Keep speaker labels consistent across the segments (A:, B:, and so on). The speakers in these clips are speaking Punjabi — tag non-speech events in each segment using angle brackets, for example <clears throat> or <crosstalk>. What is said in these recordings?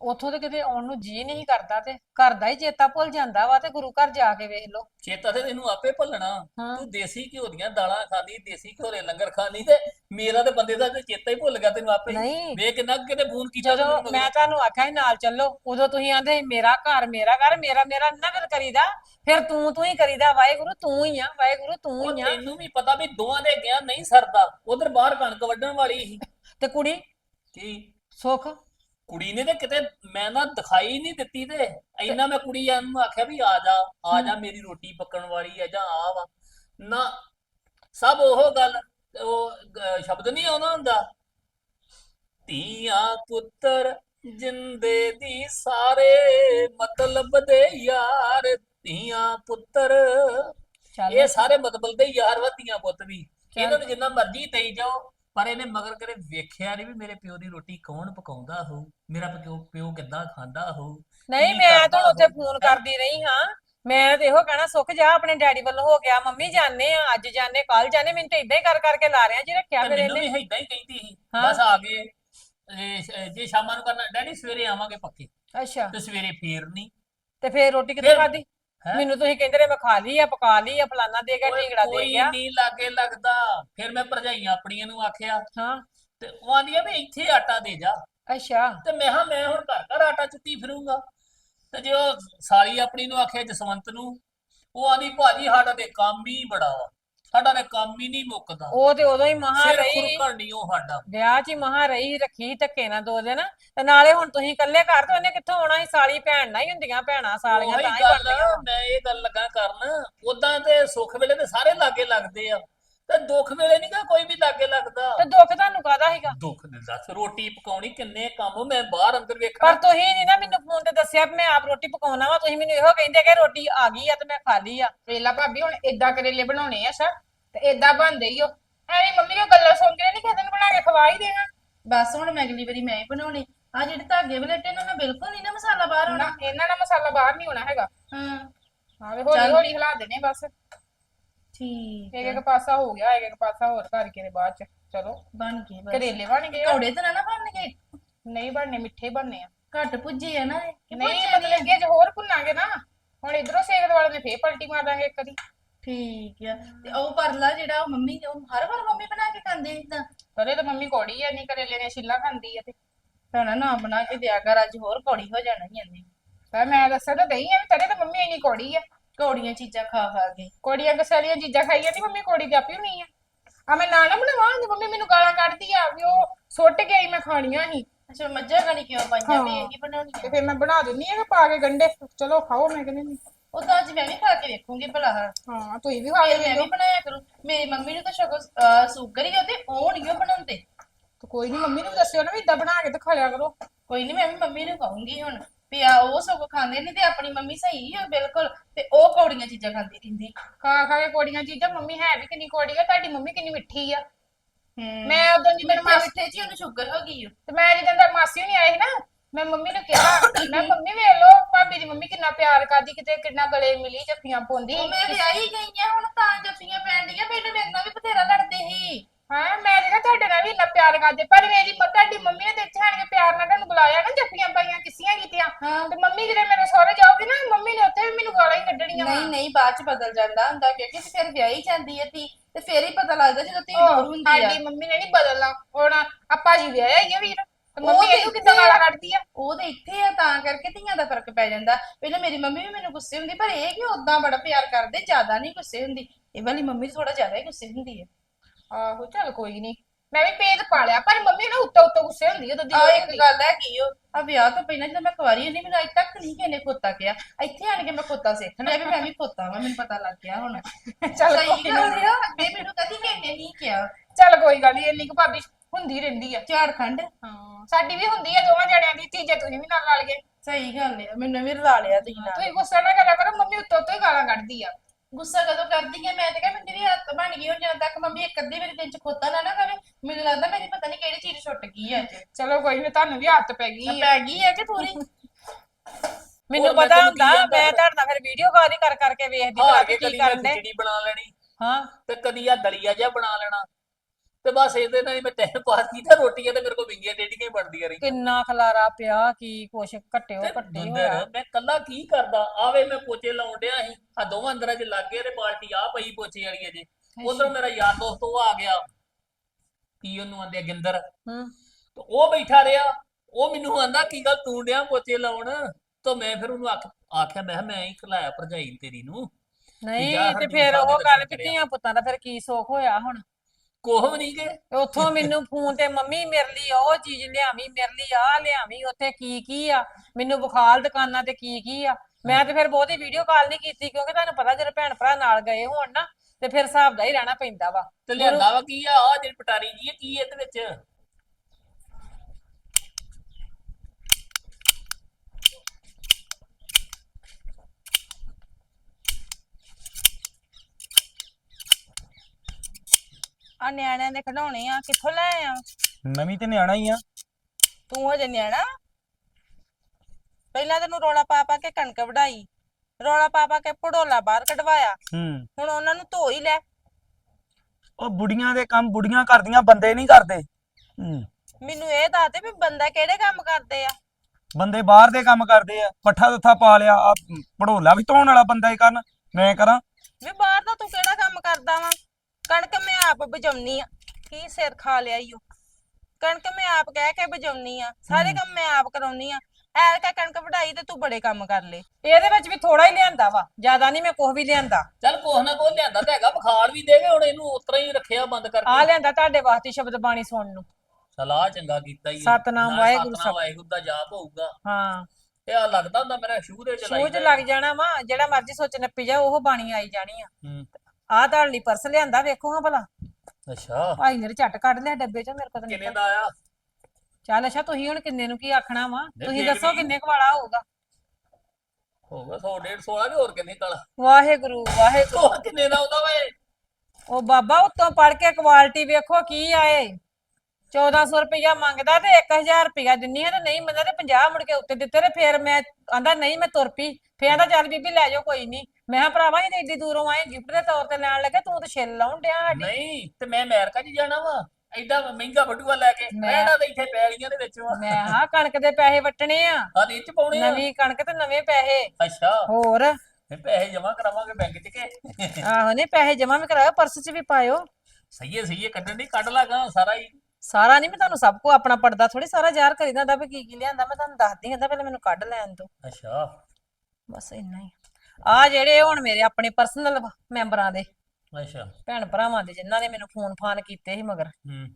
A: ਉੱਥੋਂ ਤੇ ਕਿਤੇ ਆਉਣ ਨੂੰ ਜੀ ਨਹੀਂ ਕਰਦਾ ਤੇ ਘਰ ਦਾ ਹੀ ਚੇਤਾ ਭੁੱਲ ਜਾਂਦਾ ਵਾ ਤੇ ਗੁਰੂ ਘਰ ਜਾ ਕੇ ਵੇਖ ਲਓ।
B: ਚੇਤਾ ਤੇ ਤੈਨੂੰ ਆਪੇ ਭੁੱਲਣਾ।
A: ਹਾਂ।
B: ਤੂੰ ਦੇਸੀ ਘਿਓ ਦੀਆਂ ਦਾਲਾਂ ਖਾਂਦੀ ਦੇਸੀ ਘਿਓ ਦੇ ਲੰਗਰ ਖਾਂਦੀ ਤੇ ਮੇਰਾ ਤੇ ਬੰਦੇ ਦਾ ਤੇ ਚੇਤਾ ਹੀ ਭੁੱਲ ਗਿਆ ਤੈਨੂੰ ਆਪੇ।
A: ਨਹੀਂ।
B: ਵੇਖ ਕਿੰਨਾ ਕੁ ਕਿਤੇ ਫੋਨ ਕੀਤਾ
A: ਜਦੋਂ
B: ਤੈਨੂੰ
A: ਮੈਂ ਤੁਹਾਨੂੰ ਆਖਿਆ ਸੀ ਨਾਲ ਚੱਲੋ। ਉਦੋਂ ਤੁਸੀਂ ਆਂਦੇ ਸੀ ਮੇਰਾ ਘਰ ਮੇਰਾ ਘਰ ਮੇਰਾ ਮੇਰਾ ਨਾ ਫਿਰ ਕਰੀਦਾ। ਫਿਰ ਤੂੰ ਤੂੰ ਹੀ ਕਰੀਦਾ ਵਾਹਿਗੁਰੂ ਤੂੰ ਹੀ ਆ ਵਾਹਿਗੁਰੂ ਤੂੰ ਹੀ ਆ।
B: ਤੈਨੂੰ ਵੀ ਪਤਾ ਵੀ ਦੋਵਾਂ ਦੇ ਗਿਆ ਨਹੀਂ ਸਰਦਾ। ਉਧਰ ਬਾਹਰ ਕਣਕ ਵੱਢਣ ਵਾਲੀ ਸੀ।
A: ਤੇ ਕੁੜੀ
B: ਕੀ?
A: ਸੁੱਖ?
B: ਕੁੜੀ ਨੇ ਤੇ ਕਿਤੇ ਮੈਂ ਨਾ ਦਿਖਾਈ ਨਹੀਂ ਦਿੱਤੀ ਤੇ ਇੰਨਾ ਮੈਂ ਕੁੜੀ ਆ ਨੂੰ ਆਖਿਆ ਵੀ ਆ ਜਾ ਆ ਜਾ ਮੇਰੀ ਰੋਟੀ ਪੱਕਣ ਵਾਲੀ ਆ ਜਾਂ ਆ ਵਾ। ਨਾ ਸਭ ਉਹ ਗੱਲ ਉਹ ਸ਼ਬਦ ਨਹੀਂ ਆਉਂਦਾ ਹੁੰਦਾ। ਧੀਆਂ ਪੁੱਤਰ ਜਿੰਦੇ ਦੀ ਸਾਰੇ ਮਤਲਬ ਦੇ ਯਾਰ ਧੀਆਂ ਪੁੱਤਰ ਇਹ ਸਾਰੇ ਮਤਲਬ ਦੇ ਯਾਰ ਵਾ ਧੀਆਂ ਪੁੱਤ ਵੀ। ਇਹਨਾਂ ਨੂੰ ਜਿੰਨਾ ਮਰਜ਼ੀ ਦੇਈ ਜਾਓ। ਪਰ ਇਹਨੇ ਮਗਰ ਕਦੇ ਵੇਖਿਆ ਨਹੀਂ ਵੀ ਮੇਰੇ ਪਿਓ ਦੀ ਰੋਟੀ ਕੌਣ ਪਕਾਉਂਦਾ ਹੋ ਮੇਰਾ ਪਿਓ ਪਿਓ ਕਿੱਦਾਂ ਖਾਂਦਾ ਹੋ
A: ਨਹੀਂ
B: ਕੀ
A: ਮੈਂ
B: ਕਰਦਾ
A: ਤੁਹਾਨੂੰ ਉੱਥੇ? ਫੋਨ ਕਰਦੀ ਰਹੀ ਹਾਂ। ਮੈਂ ਤੇ ਇਹੋ ਕਹਿਣਾ ਸੁੱਖ ਜਾ ਆਪਣੇ ਡੈਡੀ ਵੱਲੋਂ ਹੋ ਗਿਆ ਮੰਮੀ ਜਾਣੇ ਆ ਅੱਜ ਜਾਣੇ ਕੱਲ ਜਾਣੇ ਮੈਨੂੰ ਤਾਂ ਇਦਾਂ ਹੀ ਕਰ ਕਰਕੇ ਲਾ ਰਿਆ ਜੀ ਰੱਖਿਆ
B: ਤੇ
A: ਫਿਰ
B: ਮੈਨੂੰ
A: ਇਹਨੇ
B: ਵੀ ਏਦਾਂ ਹੀ ਕਹਿੰਦੀ ਸੀ
A: ਹਾਂ।
B: ਬਸ ਆ ਗਏ ਇਹ- ਜੇ ਸ਼ਾਮਾਂ ਨੂੰ ਕਰਨਾ ਡੈਡੀ ਸਵੇਰੇ ਆਵਾਂਗੇ ਪੱਕੇ।
A: ਅੱਛਾ।
B: ਤੇ ਸਵੇਰੇ ਫੇਰ ਨਹੀਂ
A: ਤੇ ਫਿਰ ਰੋਟੀ ਕਿੱਥੇ
B: ਫਿਰ-
A: ਖਾਦੀ
B: ਹੈਂ?
A: ਮੈਨੂੰ ਤੁਸੀਂ ਕਹਿੰਦੇ ਰਹੇ ਮੈਂ ਖਾ ਲਈ ਆ ਪਕਾ ਲਈ ਆ ਫਲਾਨਾ ਦੇ ਗਿਆ
B: ਓਏ
A: ਢੀਗੜਾ ਦੇ
B: ਕੋਈ
A: ਗਿਆ।
B: ਨਹੀਂ ਲਾਗੇ ਲੱਗਦਾ। ਫਿਰ ਮੈਂ ਭਰਜਾਈਆਂ ਆਪਣੀਆਂ ਨੂੰ ਆਖਿਆ
A: ਹਾਂ।
B: ਤੇ ਉਹ ਆਂਦੀਆਂ ਵੀ ਇੱਥੇ ਆਟਾ ਦੇ ਜਾ।
A: ਅੱਛਾ।
B: ਤੇ ਮੈਂ ਹਾਂ ਮੈਂ ਹੁਣ ਘਰ ਘਰ ਆਟਾ ਚੁੱਤੀ ਫਿਰੂੰਗਾ। ਤੇ ਜੇ ਉਹ ਸਾਲੀ ਆਪਣੀ ਨੂੰ ਆਖਿਆ ਜਸਵੰਤ ਨੂੰ ਉਹ ਆਂਦੀ ਭਾਜੀ ਸਾਡਾ ਤੇ ਕੰਮ ਹੀ ਬੜਾ ਵਾ। ਸਾਡਾ ਤੇ ਕੰਮ ਹੀ ਨਹੀਂ ਮੁੱਕਦਾ।
A: ਉਹ ਤੇ ਉਦੋਂ ਹੀ ਮਹਾ
B: ਸਿਰ
A: ਰਹੀ।
B: ਖੁਰਕਣ ਉਹ ਸਾਡਾ।
A: ਵਿਆਹ 'ਚ ਹੀ ਮਹਾ ਰਹੀ ਰੱਖੀ ਧੱਕੇ ਨਾਲ ਦੋ ਦਿਨ। ਤੇ ਨਾਲੇ ਹੁਣ ਤੁਸੀਂ ਇਕੱਲੇ ਘਰ ਤੋਂ ਇਹਨੇ ਕਿੱਥੋਂ ਆਉਣਾ ਸੀ? ਸਾਲੀ ਭੈਣ ਨਾਲ ਹੀ ਹੁੰਦੀਆਂ ਭੈਣਾਂ ਸਾਲੀਆਂ
B: ਉਹੀ
A: ਤਾਂ ਹੀ
B: ਗੱਲ
A: ਬਣਦੀਆਂ
B: ਮੈਂ ਇਹ ਗੱਲ ਲੱਗਾ ਕਰਨ। ਉਦਾਂ ਤੇ ਸੁੱਖ ਵੇਲੇ ਤੇ ਸਾਰੇ ਲਾਗੇ ਲੱਗਦੇ ਆ। ਤੇ ਦੁੱਖ ਵੇਲੇ ਨਹੀਂ ਗਾ ਕੋਈ ਵੀ ਲਾਗੇ ਲੱਗਦਾ।
A: ਤੇ ਦੁੱਖ ਤੁਹਾਨੂੰ ਕਾਹਦਾ ਸੀਗਾ?
B: ਦੁੱਖ ਦੇ ਦੱਸ ਰੋਟੀ ਪਕਾਉਣੀ ਕਿੰਨੇ ਕੰਮ ਮੈਂ ਬਾਹਰ ਅੰਦਰ ਵੇਖਾਂ।
A: ਪਰ ਤੁਸੀਂ ਨਹੀਂ ਨਾ ਮੈਨੂੰ ਫੋਨ ਤੇ ਦੱਸਿਆ ਵੀ ਮੈਂ ਆਪ ਰੋਟੀ ਪਕਾਉਣਾ ਵਾ ਤੁਸੀਂ ਮੈਨੂੰ ਇਹੋ ਕਹਿੰਦੇ ਕਿ ਰੋਟੀ ਆ ਗਈ ਆ ਤੇ ਮੈਂ ਖਾ ਲਈ ਆ।
C: ਵੇਲਾ ਭਾਬੀ ਹੁਣ ਏਦਾਂ ਕਰੇਲੇ ਬਣਾਉਣੇ ਆ ਸਰ ਤੇ ਏਦਾਂ ਬਣਦੇ ਹੀ ਉਹ ਐਵੇਂ ਮੰਮੀ ਕੋ ਗੱਲਾਂ ਸੁਣ ਕੇ ਨਹੀਂ ਕਿਸੇ ਨੂੰ ਬਣਾ ਕੇ ਖਵਾ ਹੀ ਦੇਣਾ।
D: ਬਸ ਹੁਣ ਮੈਂ ਅਗਲੀ ਵਾਰੀ ਮੈਂ ਹੀ ਬਣਾਉਣੇ। ਆ ਜਿਹੜੇ ਧਾਗੇ ਵਲੇਟੇ ਇਹਨਾਂ ਨਾਲ ਬਿਲਕੁਲ ਨਹੀਂ ਨਾ ਮਸਾਲਾ ਬਾਹਰ
C: ਨਾ
D: ਹੋਣਾ
C: ਇਹਨਾਂ ਦਾ ਮਸਾਲਾ ਬਾਹਰ ਨਹੀਂ ਹੋਣਾ ਹੈਗਾ।
D: ਹਾਂ।
C: ਆਵੇ ਹੌਲੀ। ਹੌਲੀ ਹਿਲਾ ਦੇਣੇ ਬਸ।
D: ਠੀਕ
C: ਇੱਕ ਇੱਕ ਪਾਸਾ ਹੋ ਗਿਆ ਇੱਕ ਇੱਕ ਪਾਸਾ ਹੋਰ ਕਰਕੇ ਦੇ ਬਾਅਦ ਚ ਚਲੋ।
D: ਬਣ ਗਏ ਬਸ।
C: ਕਰੇਲੇ ਬਣ ਗਏ ਆ।
D: ਕੌੜੇ ਤਾਂ ਨਾ ਨਾ ਬਣ ਗਏ
C: ਨਹੀਂ ਬਣਨੇ ਮਿੱਠੇ ਬਣਨੇ ਆ।
D: ਘੱਟ ਪੁੱਜੇ ਆ ਨਾ ਇਹ, ਕਿ
C: ਨਹੀਂ
D: ਭੁੱਜੇ
C: ਮਤਲਬ ਜੇ ਹੋਰ ਭੁੰਨਾਂਗੇ ਨਾ ਹੁਣ ਇਧਰੋਂ ਸੇਕਦ ਵਾਲੇ ਨੇ ਫੇਰ ਪਲਟੀ ਮਾਰ ਦਾਂਗੇ ਇੱਕ ਵਾਰੀ।
D: ਠੀਕ ਆ। ਤੇ ਉਹ ਪਰਲਾ ਜਿਹੜਾ ਉਹ ਮੰਮੀ ਉਹ ਹਰ ਵਾਰ ਮੰਮੀ ਬਣਾ ਕੇ ਖਾਂਦੇ ਇਦਾਂ
C: ਤਰੇ ਤਾਂ ਮੰਮੀ ਕੋੜੀ ਆ ਨਹੀਂ ਕਰੇਲੇ ਨੇ ਛਿੱਲਾ ਖਾਂਦੀ ਆ ਤੇ।
D: ਭੈਣਾ ਨਾ ਬਣਾ ਕੇ ਦਿਆ ਕਰ ਅੱਜ ਹੋਰ ਕੌੜੀ ਹੋ ਜਾਣਾ ਹੀ ਇਹਨੇ
C: ਪਰ ਮੈਂ ਦੱਸਿਆ ਤਾਂ ਦਈ ਆ ਵੀ ਤਰੇ ਤਾਂ ਮੰਮੀ ਇੰਨੀ ਕੋੜੀ ਆ।
D: ਕੌੜੀਆਂ ਚੀਜ਼ਾਂ ਖਾ ਖਾ ਕੇ।
C: ਕੋੜੀਆਂ ਕਸਾਲੀਆਂ ਚੀਜ਼ਾਂ ਖਾਈ ਜਾਂਦੀ ਮੰਮੀ ਕੋੜੀ ਆਪੀ ਹੋਣੀ ਆ। ਆ ਮੈਂ ਨਾ ਨਾ ਬਣਾਵਾਂ ਤੇ ਮੰਮੀ ਮੈਨੂੰ ਗਾਲਾਂ ਕੱਢਦੀ ਆ ਵੀ ਉਹ ਸੁੱਟ ਕੇ ਆਈ ਮੈਂ ਖਾਣੀਆਂ ਸੀ।
D: ਅੱਛਾ ਮੱਝਾਂ ਗਣੀ ਕਿਉਂ ਪਾਈਆਂ ਵੀ
C: ਹਾਂ।
D: ਇਹੀ ਬਣਾਉਣੀ
C: ਤੇ ਫਿਰ ਮੈਂ ਬਣਾ ਦਿੰਨੀ ਆ ਕਿ ਪਾ ਕੇ ਗੰਡੇ। ਚਲੋ ਖਾਓ ਮੈਂ ਕਹਿੰਦੀ ਨਹੀਂ
D: ਉਹ ਤਾਂ ਅੱਜ ਮੈਂ ਵੀ ਖਾ ਕੇ ਵੇਖੂੰਗੀ ਭਲਾ।
C: ਹਾਂ ਤੁਸੀਂ ਵੀ ਖਾ
D: ਫਿਰ
C: ਕੇ
D: ਮੈਂ ਵੀ ਬਣਾਇਆ ਕਰੂੰ। ਮੇਰੀ ਮੰਮੀ ਨੂੰ ਤਾਂ ਸ਼ਗੋ ਸ਼ੂਗਰ ਹੀ ਉਹਦੇ ਉਹ ਨਹੀਂ ਉਹ ਬਣਾਉਂਦੇ।
C: ਤੇ ਕੋਈ ਨਹੀਂ ਮੰਮੀ ਨੂੰ ਦੱਸਿਓ ਨਾ ਵੀ ਇਦਾਂ ਬਣਾ ਕੇ ਦਿਖਾ ਲਿਆ ਕਰੋ।
D: ਕੋਈ ਨਹੀਂ ਮੈਂ ਵੀ ਮੰਮੀ ਨੂੰ ਕਹੂੰਗੀ ਹੁਣ। ਵੀ ਆ ਉਹ ਸਗੋਂ ਖਾਂਦੇ ਨਹੀਂ ਤੇ ਆਪਣੀ ਮੰਮੀ ਸਹੀ ਆ ਬਿਲਕੁਲ। ਤੇ ਉਹ ਕੌੜੀਆਂ ਚੀਜ਼ਾਂ ਖਾਂਦੀ ਰਹਿੰਦੀ।
C: ਖਾ ਖਾ ਕੇ ਕੋੜੀਆਂ ਚੀਜ਼ਾਂ ਮੰਮੀ ਹੈ ਵੀ ਕਿੰਨੀ ਕੋੜੀ ਆ ਤੁਹਾਡੀ ਮੰਮੀ ਕਿੰਨੀ ਮਿੱਠੀ ਆ। ਮੈਂ ਉਦੋਂ ਜੀ ਮੇਰੇ ਮਾਸੀ
D: ਮਿੱਠੇ ਜੀ ਉਹਨੂੰ ਸ਼ੂਗਰ ਹੋ ਗਈ।
C: ਤੇ ਮੈਂ ਜਦੋਂ ਦਾ ਮਾਸੀ ਨਹੀਂ ਆਏ ਸੀ ਨਾ ਮੈਂ ਮੰਮੀ ਨੂੰ ਕਿਹਾ ਮੈਂ ਮੰਮੀ ਵੇਖ ਲੋ ਭਾਬੀ ਦੀ ਮੰਮੀ ਕਿੰਨਾ ਪਿਆਰ ਕਰਦੀ ਕਿਤੇ ਕਿੰਨਾ ਗਲੇ ਮਿਲੀ ਜੱਫੀਆਂ ਪਾਉਂਦੀ।
D: ਉਹ ਮੈਂ ਵਿਆਹੀ ਗਈ ਆ ਹੁਣ ਤਾਂ ਜੱਫੀਆਂ ਪੈਣ ਡੀਆਂ ਮੈਨੂੰ ਮੇਰੇ ਨਾਲ ਵੀ ਬਥੇਰਾ ਲੜਦੇ ਸੀ।
C: ਹਾਂ ਮੈਂ ਜਿਹੜਾ ਤੁਹਾਡੇ ਨਾਲ ਵੀ ਇੰਨਾ ਪਿਆਰ ਕਰਦੇ ਪਰ ਮੇਰੀ ਮ- ਤੁਹਾਡੀ ਮੰਮੀ ਨੇ ਤੇ ਇੱਥੇ ਆਣ ਕੇ ਪਿਆਰ ਨਾਲ ਤੁਹਾਨੂੰ ਬੁਲਾਇਆ ਨਾ ਜੱਫੀਆਂ ਪਾਈਆਂ ਕਿਸੀਆਂ ਕੀਤੀਆਂ
D: ਹਾਂ
C: ਤੇ ਮੰਮੀ ਜਿਹੜੇ ਮੇਰੇ ਸਹੁਰੇ ਜਾਓਗੇ ਨਾ ਮੰਮੀ ਨੇ ਉੱਥੇ ਵੀ ਮੈਨੂੰ ਗਾਲਾਂ ਹੀ ਕੱਢਣੀਆਂ ਵਾਂ।
D: ਨਹੀਂ ਨਹੀਂ ਬਾਅਦ ਚ ਬਦਲ ਜਾਂਦਾ ਹੁੰਦਾ ਕਿਉਂਕਿ ਤੇ ਫਿਰ ਵਿਆਹੀ ਜਾਂਦੀ ਹੈ ਤੀ ਤੇ ਫਿਰ ਹੀ ਪਤਾ ਲੱਗਦਾ ਜਦੋਂ ਤੀ
C: ਉਹ
D: ਦੂਰ ਹੁੰਦੀ ਆ।
C: ਸਾਡੀ ਮੰਮੀ ਨੇ ਨਹੀਂ ਬਦਲਣਾ। ਹੁਣ ਆਪਾਂ ਜੀ ਵਿਆਹਿਆ ਹੀ ਆ ਵੀਰ। ਤੇ
D: ਉਹ
C: ਮੰਮੀ
D: ਤੇ
C: ਇਹਨੂੰ ਕਿੱਦਾਂ
D: ਇੱਥੇ
C: ਗਾਲਾਂ ਕੱਢਦੀ ਆ?
D: ਉਹ ਤੇ ਇੱਥੇ ਆ ਤਾਂ ਕਰਕੇ ਧੀਆਂ ਦਾ ਫ਼ਰਕ ਪੈ ਜਾਂਦਾ। ਪਹਿਲਾਂ ਮੇਰੀ ਮੰਮੀ ਵੀ ਮੈਨੂੰ ਗੁੱਸੇ ਹੁੰਦੀ ਪਰ ਇਹ ਕਿ ਉਦਾਂ ਬੜਾ ਪਿਆਰ ਕਰਦੇ ਜ਼ਿਆਦਾ ਨਹੀਂ ਗੁੱਸੇ ਹੁੰਦੀ। ਇਹ ਵਾਲੀ ਮੰਮੀ ਥੋੜਾ ਜ਼ਿਆਦਾ ਹੀ ਗੁੱਸੇ ਹੁੰਦੀ ਹੈ।
C: ਆਹੋ ਚੱਲ ਕੋਈ ਨਹੀਂ ਮੈਂ ਵੀ ਪੇਜ ਪਾ ਲਿਆ ਪਰ ਮੰਮੀ ਨਾ ਉੱਤੋਂ ਉੱਤੋਂ ਗੁੱਸੇ ਹੁੰਦੀ ਆ ਦੁੱਧ
D: ਆ ਇੱਕ ਗੱਲ ਹੈ ਕੀ ਉਹ ਆ ਵਿਆਹ ਤੋਂ ਪਹਿਲਾਂ ਜਦੋਂ ਮੈਂ ਕੁਆਰੀ ਹੁੰਦੀ ਮੈਨੂੰ ਅਜੇ ਤੱਕ ਨਹੀਂ ਕਿਸੇ ਨੇ ਖੋਤਾ ਕਿਹਾ। ਇੱਥੇ ਆਣ ਕੇ ਮੈਂ ਖੋਤਾ ਸਿੱਖ ਲਿਆ ਵੀ ਮੈਂ ਵੀ ਖੋਤਾ ਵਾਂ ਮੈਨੂੰ ਪਤਾ ਲੱਗ ਗਿਆ ਹੁਣ।
C: ਚੱਲ ਕੋਈ
D: ਗੱਲ
C: ਨੀ।
D: ਆ ਅੱਗੇ ਮੈਨੂੰ ਕਦੀ ਕਿਸੇ ਨੇ ਨਹੀਂ ਕਿਹਾ।
C: ਚੱਲ ਕੋਈ ਗੱਲ ਨਹੀਂ ਇੰਨੀ ਕੁ ਭਾਬੀ ਹੁੰਦੀ ਰਹਿੰਦੀ ਆ।
D: ਝਾੜਖੰਡ?
C: ਹਾਂ ਸਾਡੀ ਵੀ ਹੁੰਦੀ ਆ ਦੋਵਾਂ ਜਣਿਆਂ ਦੀ ਤੀਜੇ ਤੁਸੀਂ ਵੀ ਨਾਲ ਰਲ ਗਏ।
D: ਸਹੀ ਗੱਲ ਹੈ ਮੈਨੂੰ ਵੀ ਰਲਾ ਲਿਆ ਤੁਸੀਂ ਨਾਲ।
C: ਤੁਸੀਂ ਗੁੱਸਾ ਨਾ ਕਰਿਆ ਕਰੋ ਮੰਮੀ ਉੱਤੋਂ ਉੱਤੋਂ ਹੀ ਗਾਲਾਂ ਕੱਢਦੀ ਆ।
D: ਗੁੱਸਾ ਕਦੋਂ ਕਰਦੀ ਹੈ ਮੈਂ ਤਾਂ ਕਿਹਾ ਮੇਰੀ ਵੀ ਹੱਥ ਬਣ ਗਈ ਹੁਣ ਜਦੋਂ ਤੱਕ ਮੰਮੀ ਇੱਕ ਅੱਧੀ ਵਾਰੀ ਦਿਨ ਚ ਖੋਤਾ ਨਾ ਨਾ ਖਾਵੇ ਮੈਨੂੰ ਲੱਗਦਾ ਮੇਰੀ ਪਤਾ ਨਹੀਂ ਕਿਹੜੀ ਚੀਜ਼ ਛੁੱਟ ਗਈ ਹੈ ਅੱਜ
C: ਚਲੋ ਕੋਈ ਨਹੀਂ ਤੁਹਾਨੂੰ ਵੀ ਹੱਥ ਪੈ ਗਈ ਆ।
D: ਪੈ ਗਈ ਹੈ ਕਿ ਪੂਰੀ।
A: ਮੈਨੂੰ
B: ਹੋਰ ਮੈਂ
A: ਪਤਾ
B: ਤੈਨੂੰ ਕੀ
A: ਹੁੰਦਾ
B: ਕਹਿੰਦਾ
A: ਮੈਂ? ਤੁਹਾਡੇ ਨਾਲ ਫਿਰ ਵੀਡੀਓ ਕਾਲ ਹੀ ਕਰ ਕਰਕੇ ਵੇਖਦੀ
B: ਆ
A: ਹਾਂ
B: ਕੇ
A: ਕੀ
B: ਕਦੀ ਮੈਂ
A: ਕਰਨ ਦੇ
B: ਖਿਚੜੀ ਬਣਾ ਲੈਣੀ।
A: ਹਾਂ।
B: ਤੇ ਕਦੀ ਆ ਦਲੀਆ ਜਿਹਾ ਬਣਾ ਲੈਣਾ। ਤੇ ਬਸ ਇਹਦੇ ਨਾਲ ਹੀ ਮੈਂ ਟਾਈਮ ਪਾਸ ਕੀਤਾ ਰੋਟੀਆਂ ਤੇ ਮੇਰੇ ਕੋਲ ਵਿੰਗੀਆਂ ਟੇਡੀਆਂ ਹੀ ਬਣਦੀਆਂ ਰਹੀਆਂ।
A: ਕਿੰਨਾ ਖਲਾਰਾ ਪਿਆ ਕੀ ਕੁਛ ਘਟਿਓ
B: ਤੇ
A: ਘੱਟੇ
B: ਬੰਦਰ
A: ਹੋਇਆ।
B: ਮੈਂ ਕੱਲਾ ਕੀ ਕਰਦਾ? ਆਵੇ ਮੈਂ ਪੋਚੇ ਲਾਉਣ ਡਿਆ ਸੀ ਆ ਦੋਵਾਂ ਅੰਦਰਾਂ 'ਚ ਲੱਗ ਗਏ ਤੇ ਬਾਲਟੀ ਆ ਪਈ ਪੋਚੇ ਵਾਲੀ ਅਜੇ ਉਧਰ ਮੇਰਾ ਯਾਰ ਦੋਸਤ ਉਹ ਆ ਗਿਆ ਕੀ ਉਹਨੂੰ ਆਂਦੇ ਗਿੰਦਰ।
A: ਹੂੰ।
B: ਤੇ ਉਹ ਬੈਠਾ ਰਿਹਾ ਉਹ ਮੈਨੂੰ ਆਂਦਾ ਕੀ ਗੱਲ ਤੂੰ ਡਿਆ ਪੋਚੇ ਲਾਉਣ? ਤਾਂ ਮੈਂ ਫਿਰ ਉਹਨੂੰ ਆਖ- ਆਖਿਆ ਮੈਂ ਮੈਂ ਹੀ ਖਲਾਇਆ ਭਰਜਾਈ ਤੇਰੀ ਨੂੰ।
A: ਨਹੀਂ ਤੇ ਫਿਰ ਉਹ ਗੱਲ। ਧੀਆਂ ਪੁੱਤਾਂ ਦਾ ਫਿਰ ਕੀ ਸੁੱਖ ਹੋਇਆ ਹੁਣ?
B: ਕੋਹ ਨਹੀਂ ਗਏ।
A: ਉੱਥੋਂ ਮੈਨੂੰ ਫੋਨ ਤੇ ਮੰਮੀ ਮੇਰੇ ਲਈ ਉਹ ਚੀਜ਼ ਲਿਆਵੀਂ ਮੇਰੇ ਲਈ ਆ ਲਿਆਵੀਂ ਉੱਥੇ ਕੀ ਕੀ ਆ? ਮੈਨੂੰ ਵਿਖਾਲ ਦੁਕਾਨਾਂ ਤੇ ਕੀ ਕੀ ਆ? ਮੈਂ ਤੇ ਫਿਰ ਬਹੁਤੀ ਵੀਡੀਓ ਕਾਲ ਨਹੀਂ ਕੀਤੀ ਕਿਉਂਕਿ ਤੁਹਾਨੂੰ ਪਤਾ ਜਦੋਂ ਭੈਣ ਭਰਾ ਨਾਲ ਗਏ ਹੋਣ ਨਾ ਤੇ ਫਿਰ ਹਿਸਾਬ ਦਾ ਹੀ ਰਹਿਣਾ ਪੈਂਦਾ ਵਾ।
B: ਤੇ ਲਿਆਂਦਾ ਵਾ ਕੀ ਆ? ਆ ਜਿਹੜੀ ਪਟਾਰੀ ਜੀ ਆ ਕੀ ਇਹਦੇ ਵਿੱਚ?
D: ਆ ਨਿਆਣਿਆਂ ਦੇ ਖਿਡੌਣੇ ਆ ਕਿੱਥੋਂ ਲੈ ਆਇਆ?
E: ਨਵੀਂ ਤੇ ਨਿਆਣਾ ਹੀ ਆ।
D: ਤੂੰ ਹਜੇ ਨਿਆਣਾ? ਪਹਿਲਾਂ ਤੈਨੂੰ ਰੋਲਾ ਪਾ ਪਾ ਕੇ ਕਣਕ ਵਢਾਈ ਰੋਲਾ ਪਾ ਪਾ ਕੇ ਪੜੋਲਾ ਬਾਹਰ ਕਢਵਾਇਆ।
E: ਹੂੰ।
D: ਹੁਣ ਉਹਨਾਂ ਨੂੰ ਧੋ ਹੀ ਲੈ।
E: ਉਹ ਬੁੜੀਆਂ ਦੇ ਕੰਮ ਬੁੜੀਆਂ ਕਰਦੀਆਂ ਬੰਦੇ ਨਹੀਂ ਕਰਦੇ। ਹੂੰ।
D: ਮੈਨੂੰ ਇਹ ਦੱਸ ਦੇ ਵੀ ਬੰਦਾ ਕਿਹੜੇ ਕੰਮ ਕਰਦੇ ਆ?
E: ਬੰਦੇ ਬਾਹਰ ਦੇ ਕੰਮ ਕਰਦੇ ਆ ਪੱਠਾ ਦੱਥਾ ਪਾ ਲਿਆ ਆ ਪੜੋਲਾ ਵੀ ਧੋਣ ਵਾਲਾ ਬੰਦਾ ਹੀ ਕਰਨ ਮੈਂ ਕਰਾਂ।
D: ਵੀ ਬਾਹਰ ਦਾ ਤੂੰ ਕਿਹੜਾ ਕੰਮ ਕਰਦਾ ਵਾ? ਕਣਕ ਮੈਂ ਆਪ ਬਜਾਉਣੀ ਆ। ਕੀ ਸਿਰ ਖਾ ਲਿਆ ਈਓ ਕਣਕ ਮੈਂ ਆਪ ਕਹਿ ਕੇ ਬਜਾਉਣੀ ਆ। ਸਾਰੇ ਕੰਮ ਮੈਂ ਆਪ ਕਰਾਉਣੀ ਆ। ਐਲਕਾ ਕਣਕ ਵਢਾਈ ਤੇ ਤੂੰ ਬੜੇ ਕੰਮ ਕਰ ਲੇ
A: ਇਹਦੇ ਵਿੱਚ ਵੀ ਥੋੜਾ ਹੀ ਲਿਆਂਦਾ ਵਾ। ਜ਼ਿਆਦਾ ਨਹੀਂ ਮੈਂ ਕੁਛ ਵੀ ਲਿਆਂਦਾ।
B: ਚੱਲ ਕੋਹ ਨਾ ਕੋਹ ਲਿਆਂਦਾ ਤਾਂ ਹੈਗਾ। ਬਖਾਲ ਵੀ ਦੇਵੇ ਹੁਣ ਇਹਨੂੰ ਉਤਰਾ ਹੀ ਰੱਖਿਆ ਬੰਦ
A: ਆ
B: ਕਰਕੇ
A: ਲਿਆਂਦਾ ਤੁਹਾਡੇ ਵਾਸਤੇ ਸ਼ਬਦ ਬਾਣੀ ਸੁਣਨ ਨੂੰ।
B: ਸਲਾਹ ਚੰਗਾ ਕੀਤਾ ਹੀ
A: ਸਤਿਨਾਮ ਵਾਹਿਗੁਰੂ
B: ਸਤਨਾਮ ਵਾਹਿਗੁਰੂ ਦਾ ਜਾਪ ਹੋਊਗਾ।
A: ਹਾਂ।
B: ਇਹ ਆ ਲੱਗਦਾ ਹੁੰਦਾ ਮੇਰਾ ਸ਼ੂ ਦੇ ਚਲਾਈ
A: ਲੱਗ ਜਾਣਾ ਵਾ। ਜਿਹੜਾ ਮਰਜ਼ੀ ਸੋਚ ਨੱਪੀ ਜਾ ਉਹ ਬਾਣੀ ਆਈ ਜਾਣੀ ਆ।
B: ਹੂੰ।
A: ਆਹ ਤੁਹਾਡੇ ਲਈ ਪਰਸ ਲਿਆਂਦਾ ਵੇਖੋ ਹਾਂ ਭਲਾ।
B: ਅੱਛਾ।
A: ਭਾਈ ਨੇ ਝੱਟ ਕੱਢ ਲਿਆ ਡੱਬੇ ਚੋਂ ਮੇਰੇ ਕੋਲ ਤਾਂ
B: ਕਿੰਨੇ
A: ਨਿਕਲ
B: ਦਾ ਆਇਆ?
A: ਚੱਲ ਅੱਛਾ ਤੁਸੀਂ ਹੁਣ ਕਿੰਨੇ ਨੂੰ ਕੀ ਆਖਣਾ ਵਾ? ਤੁਸੀਂ
B: ਫਿਰ
A: ਦੱਸੋ
B: ਵੀ।
A: ਕਿੰਨੇ ਕੁ ਵਾਲਾ ਹੋਊਗਾ।
B: ਹੋਊਗਾ 100 150 ਵਾਲਾ ਵੀ ਹੋਰ ਕਿੰਨੇ ਕਾਲਾ?
A: ਵਾਹਿਗੁਰੂ ਵਾਹਿਗੁਰੂ।
B: ਉਹ ਕਿੰਨੇ ਦਾ ਆਉਂਦਾ ਵੇ?
A: ਉਹ ਬਾਬਾ ਉੱਤੋਂ ਪੜ ਕੇ ਕੁਆਲਿਟੀ ਵੇਖੋ ਕੀ ਆਏ। 1400 ਰੁਪਇਆ ਮੰਗਦਾ ਤੇ 1000 ਰੁਪਇਆ ਦਿੰਨੀ ਆ ਤੇ ਨਹੀਂ ਮੰਨਦਾ ਤੇ 50 ਮੁੜ ਕੇ ਉੱਤੇ ਦਿੱਤੇ ਤੇ ਫਿਰ ਮੈਂ ਆਂਦਾ ਨਹੀਂ ਮੈਂ ਤੁਰ ਪਈ। ਫਿਰ ਆਂਦਾ ਚੱਲ ਬੀਬੀ ਲੈ ਜਾਓ ਕੋਈ ਨਹੀਂ। ਮੈਂ ਕਿਹਾ ਭਰਾਵਾ ਇਹ ਏਡੀ ਦੂਰੋਂ ਆਏ ਗਿਫਟ ਦੇ ਤੌਰ ਤੇ ਲੈਣ ਲੱਗੇ ਤੂੰ ਤਾਂ ਛਿੱਲ ਲਾਉਣ ਡਿਆ ਸਾਡੀ।
B: ਨਹੀਂ ਤੇ ਮੈਂ ਅਮਰੀਕਾ 'ਚ ਜਾਣਾ ਵਾ। ਐਡਾ ਮਹਿੰਗਾ ਬਟੂਆ ਲੈ ਕੇ।
A: ਮੈਂ-
B: ਰਹਿਣਾ ਤਾਂ ਇੱਥੇ ਪੈਲੀਆਂ ਦੇ ਵਿੱਚ ਵਾ।
A: ਮੈਂ ਹਾਂ ਕਣਕ ਦੇ ਪੈਸੇ ਵਟਣੇ ਆ।
B: ਆ ਇਹ 'ਚ ਪਾਉਣੇ ਆ।
A: ਨਵੀਂ ਕਣਕ ਤੇ ਨਵੇਂ ਪੈਸੇ।
B: ਅੱਛਾ।
A: ਹੋਰ?
B: ਫਿਰ ਪੈਸੇ ਜਮਾ ਕਰਾਵਾਂਗੇ ਬੈਂਕ 'ਚ ਕੇ।
A: ਆਹੋ ਨਹੀਂ ਪੈਸੇ ਜਮਾ ਵੀ ਕਰਾਇਓ ਪਰਸ 'ਚ ਵੀ ਪਾਇਓ।
B: ਸਹੀ ਹੈ ਸਹੀ ਹੈ ਕੱਢਣ ਦੀ ਕੱਢ ਲਾਗਾ ਸਾਰਾ ਹੀ।
A: ਸਾਰਾ ਨਹੀਂ ਮੈਂ ਤੁਹਾਨੂੰ ਸਭ ਕੋ ਆਪਣਾ ਪੜਦਾ ਥੋੜੀ ਸਾਰਾ ਜ਼ਾਹਰ ਕਰੀਦਾ ਹੁੰਦਾ ਵੀ ਕੀ ਕੀ ਲਿਆਂਦਾ ਮੈਂ ਤੁਹਾਨੂੰ ਦੱਸਦੀ ਹਾਂ ਪਹਿਲਾਂ ਮੈਨੂੰ ਕੱਢ ਲੈਣ ਦਿਓ
B: ਅੱਛਾ।
A: ਬਸ ਇੰਨਾ ਹੀ। ਆ ਜਿਹੜੇ ਹੁਣ ਮੇਰੇ ਆਪਣੇ ਪਰਸਨਲ ਮੈਂਬਰਾਂ ਦੇ
B: ਅੱਛਾ।
A: ਭੈਣ ਭਰਾਵਾਂ ਦੇ ਜਿਨ੍ਹਾਂ ਨੇ ਮੈਨੂੰ ਫੋਨ ਫਾਨ ਕੀਤੇ ਸੀ ਮਗਰ।
B: ਹੂੰ।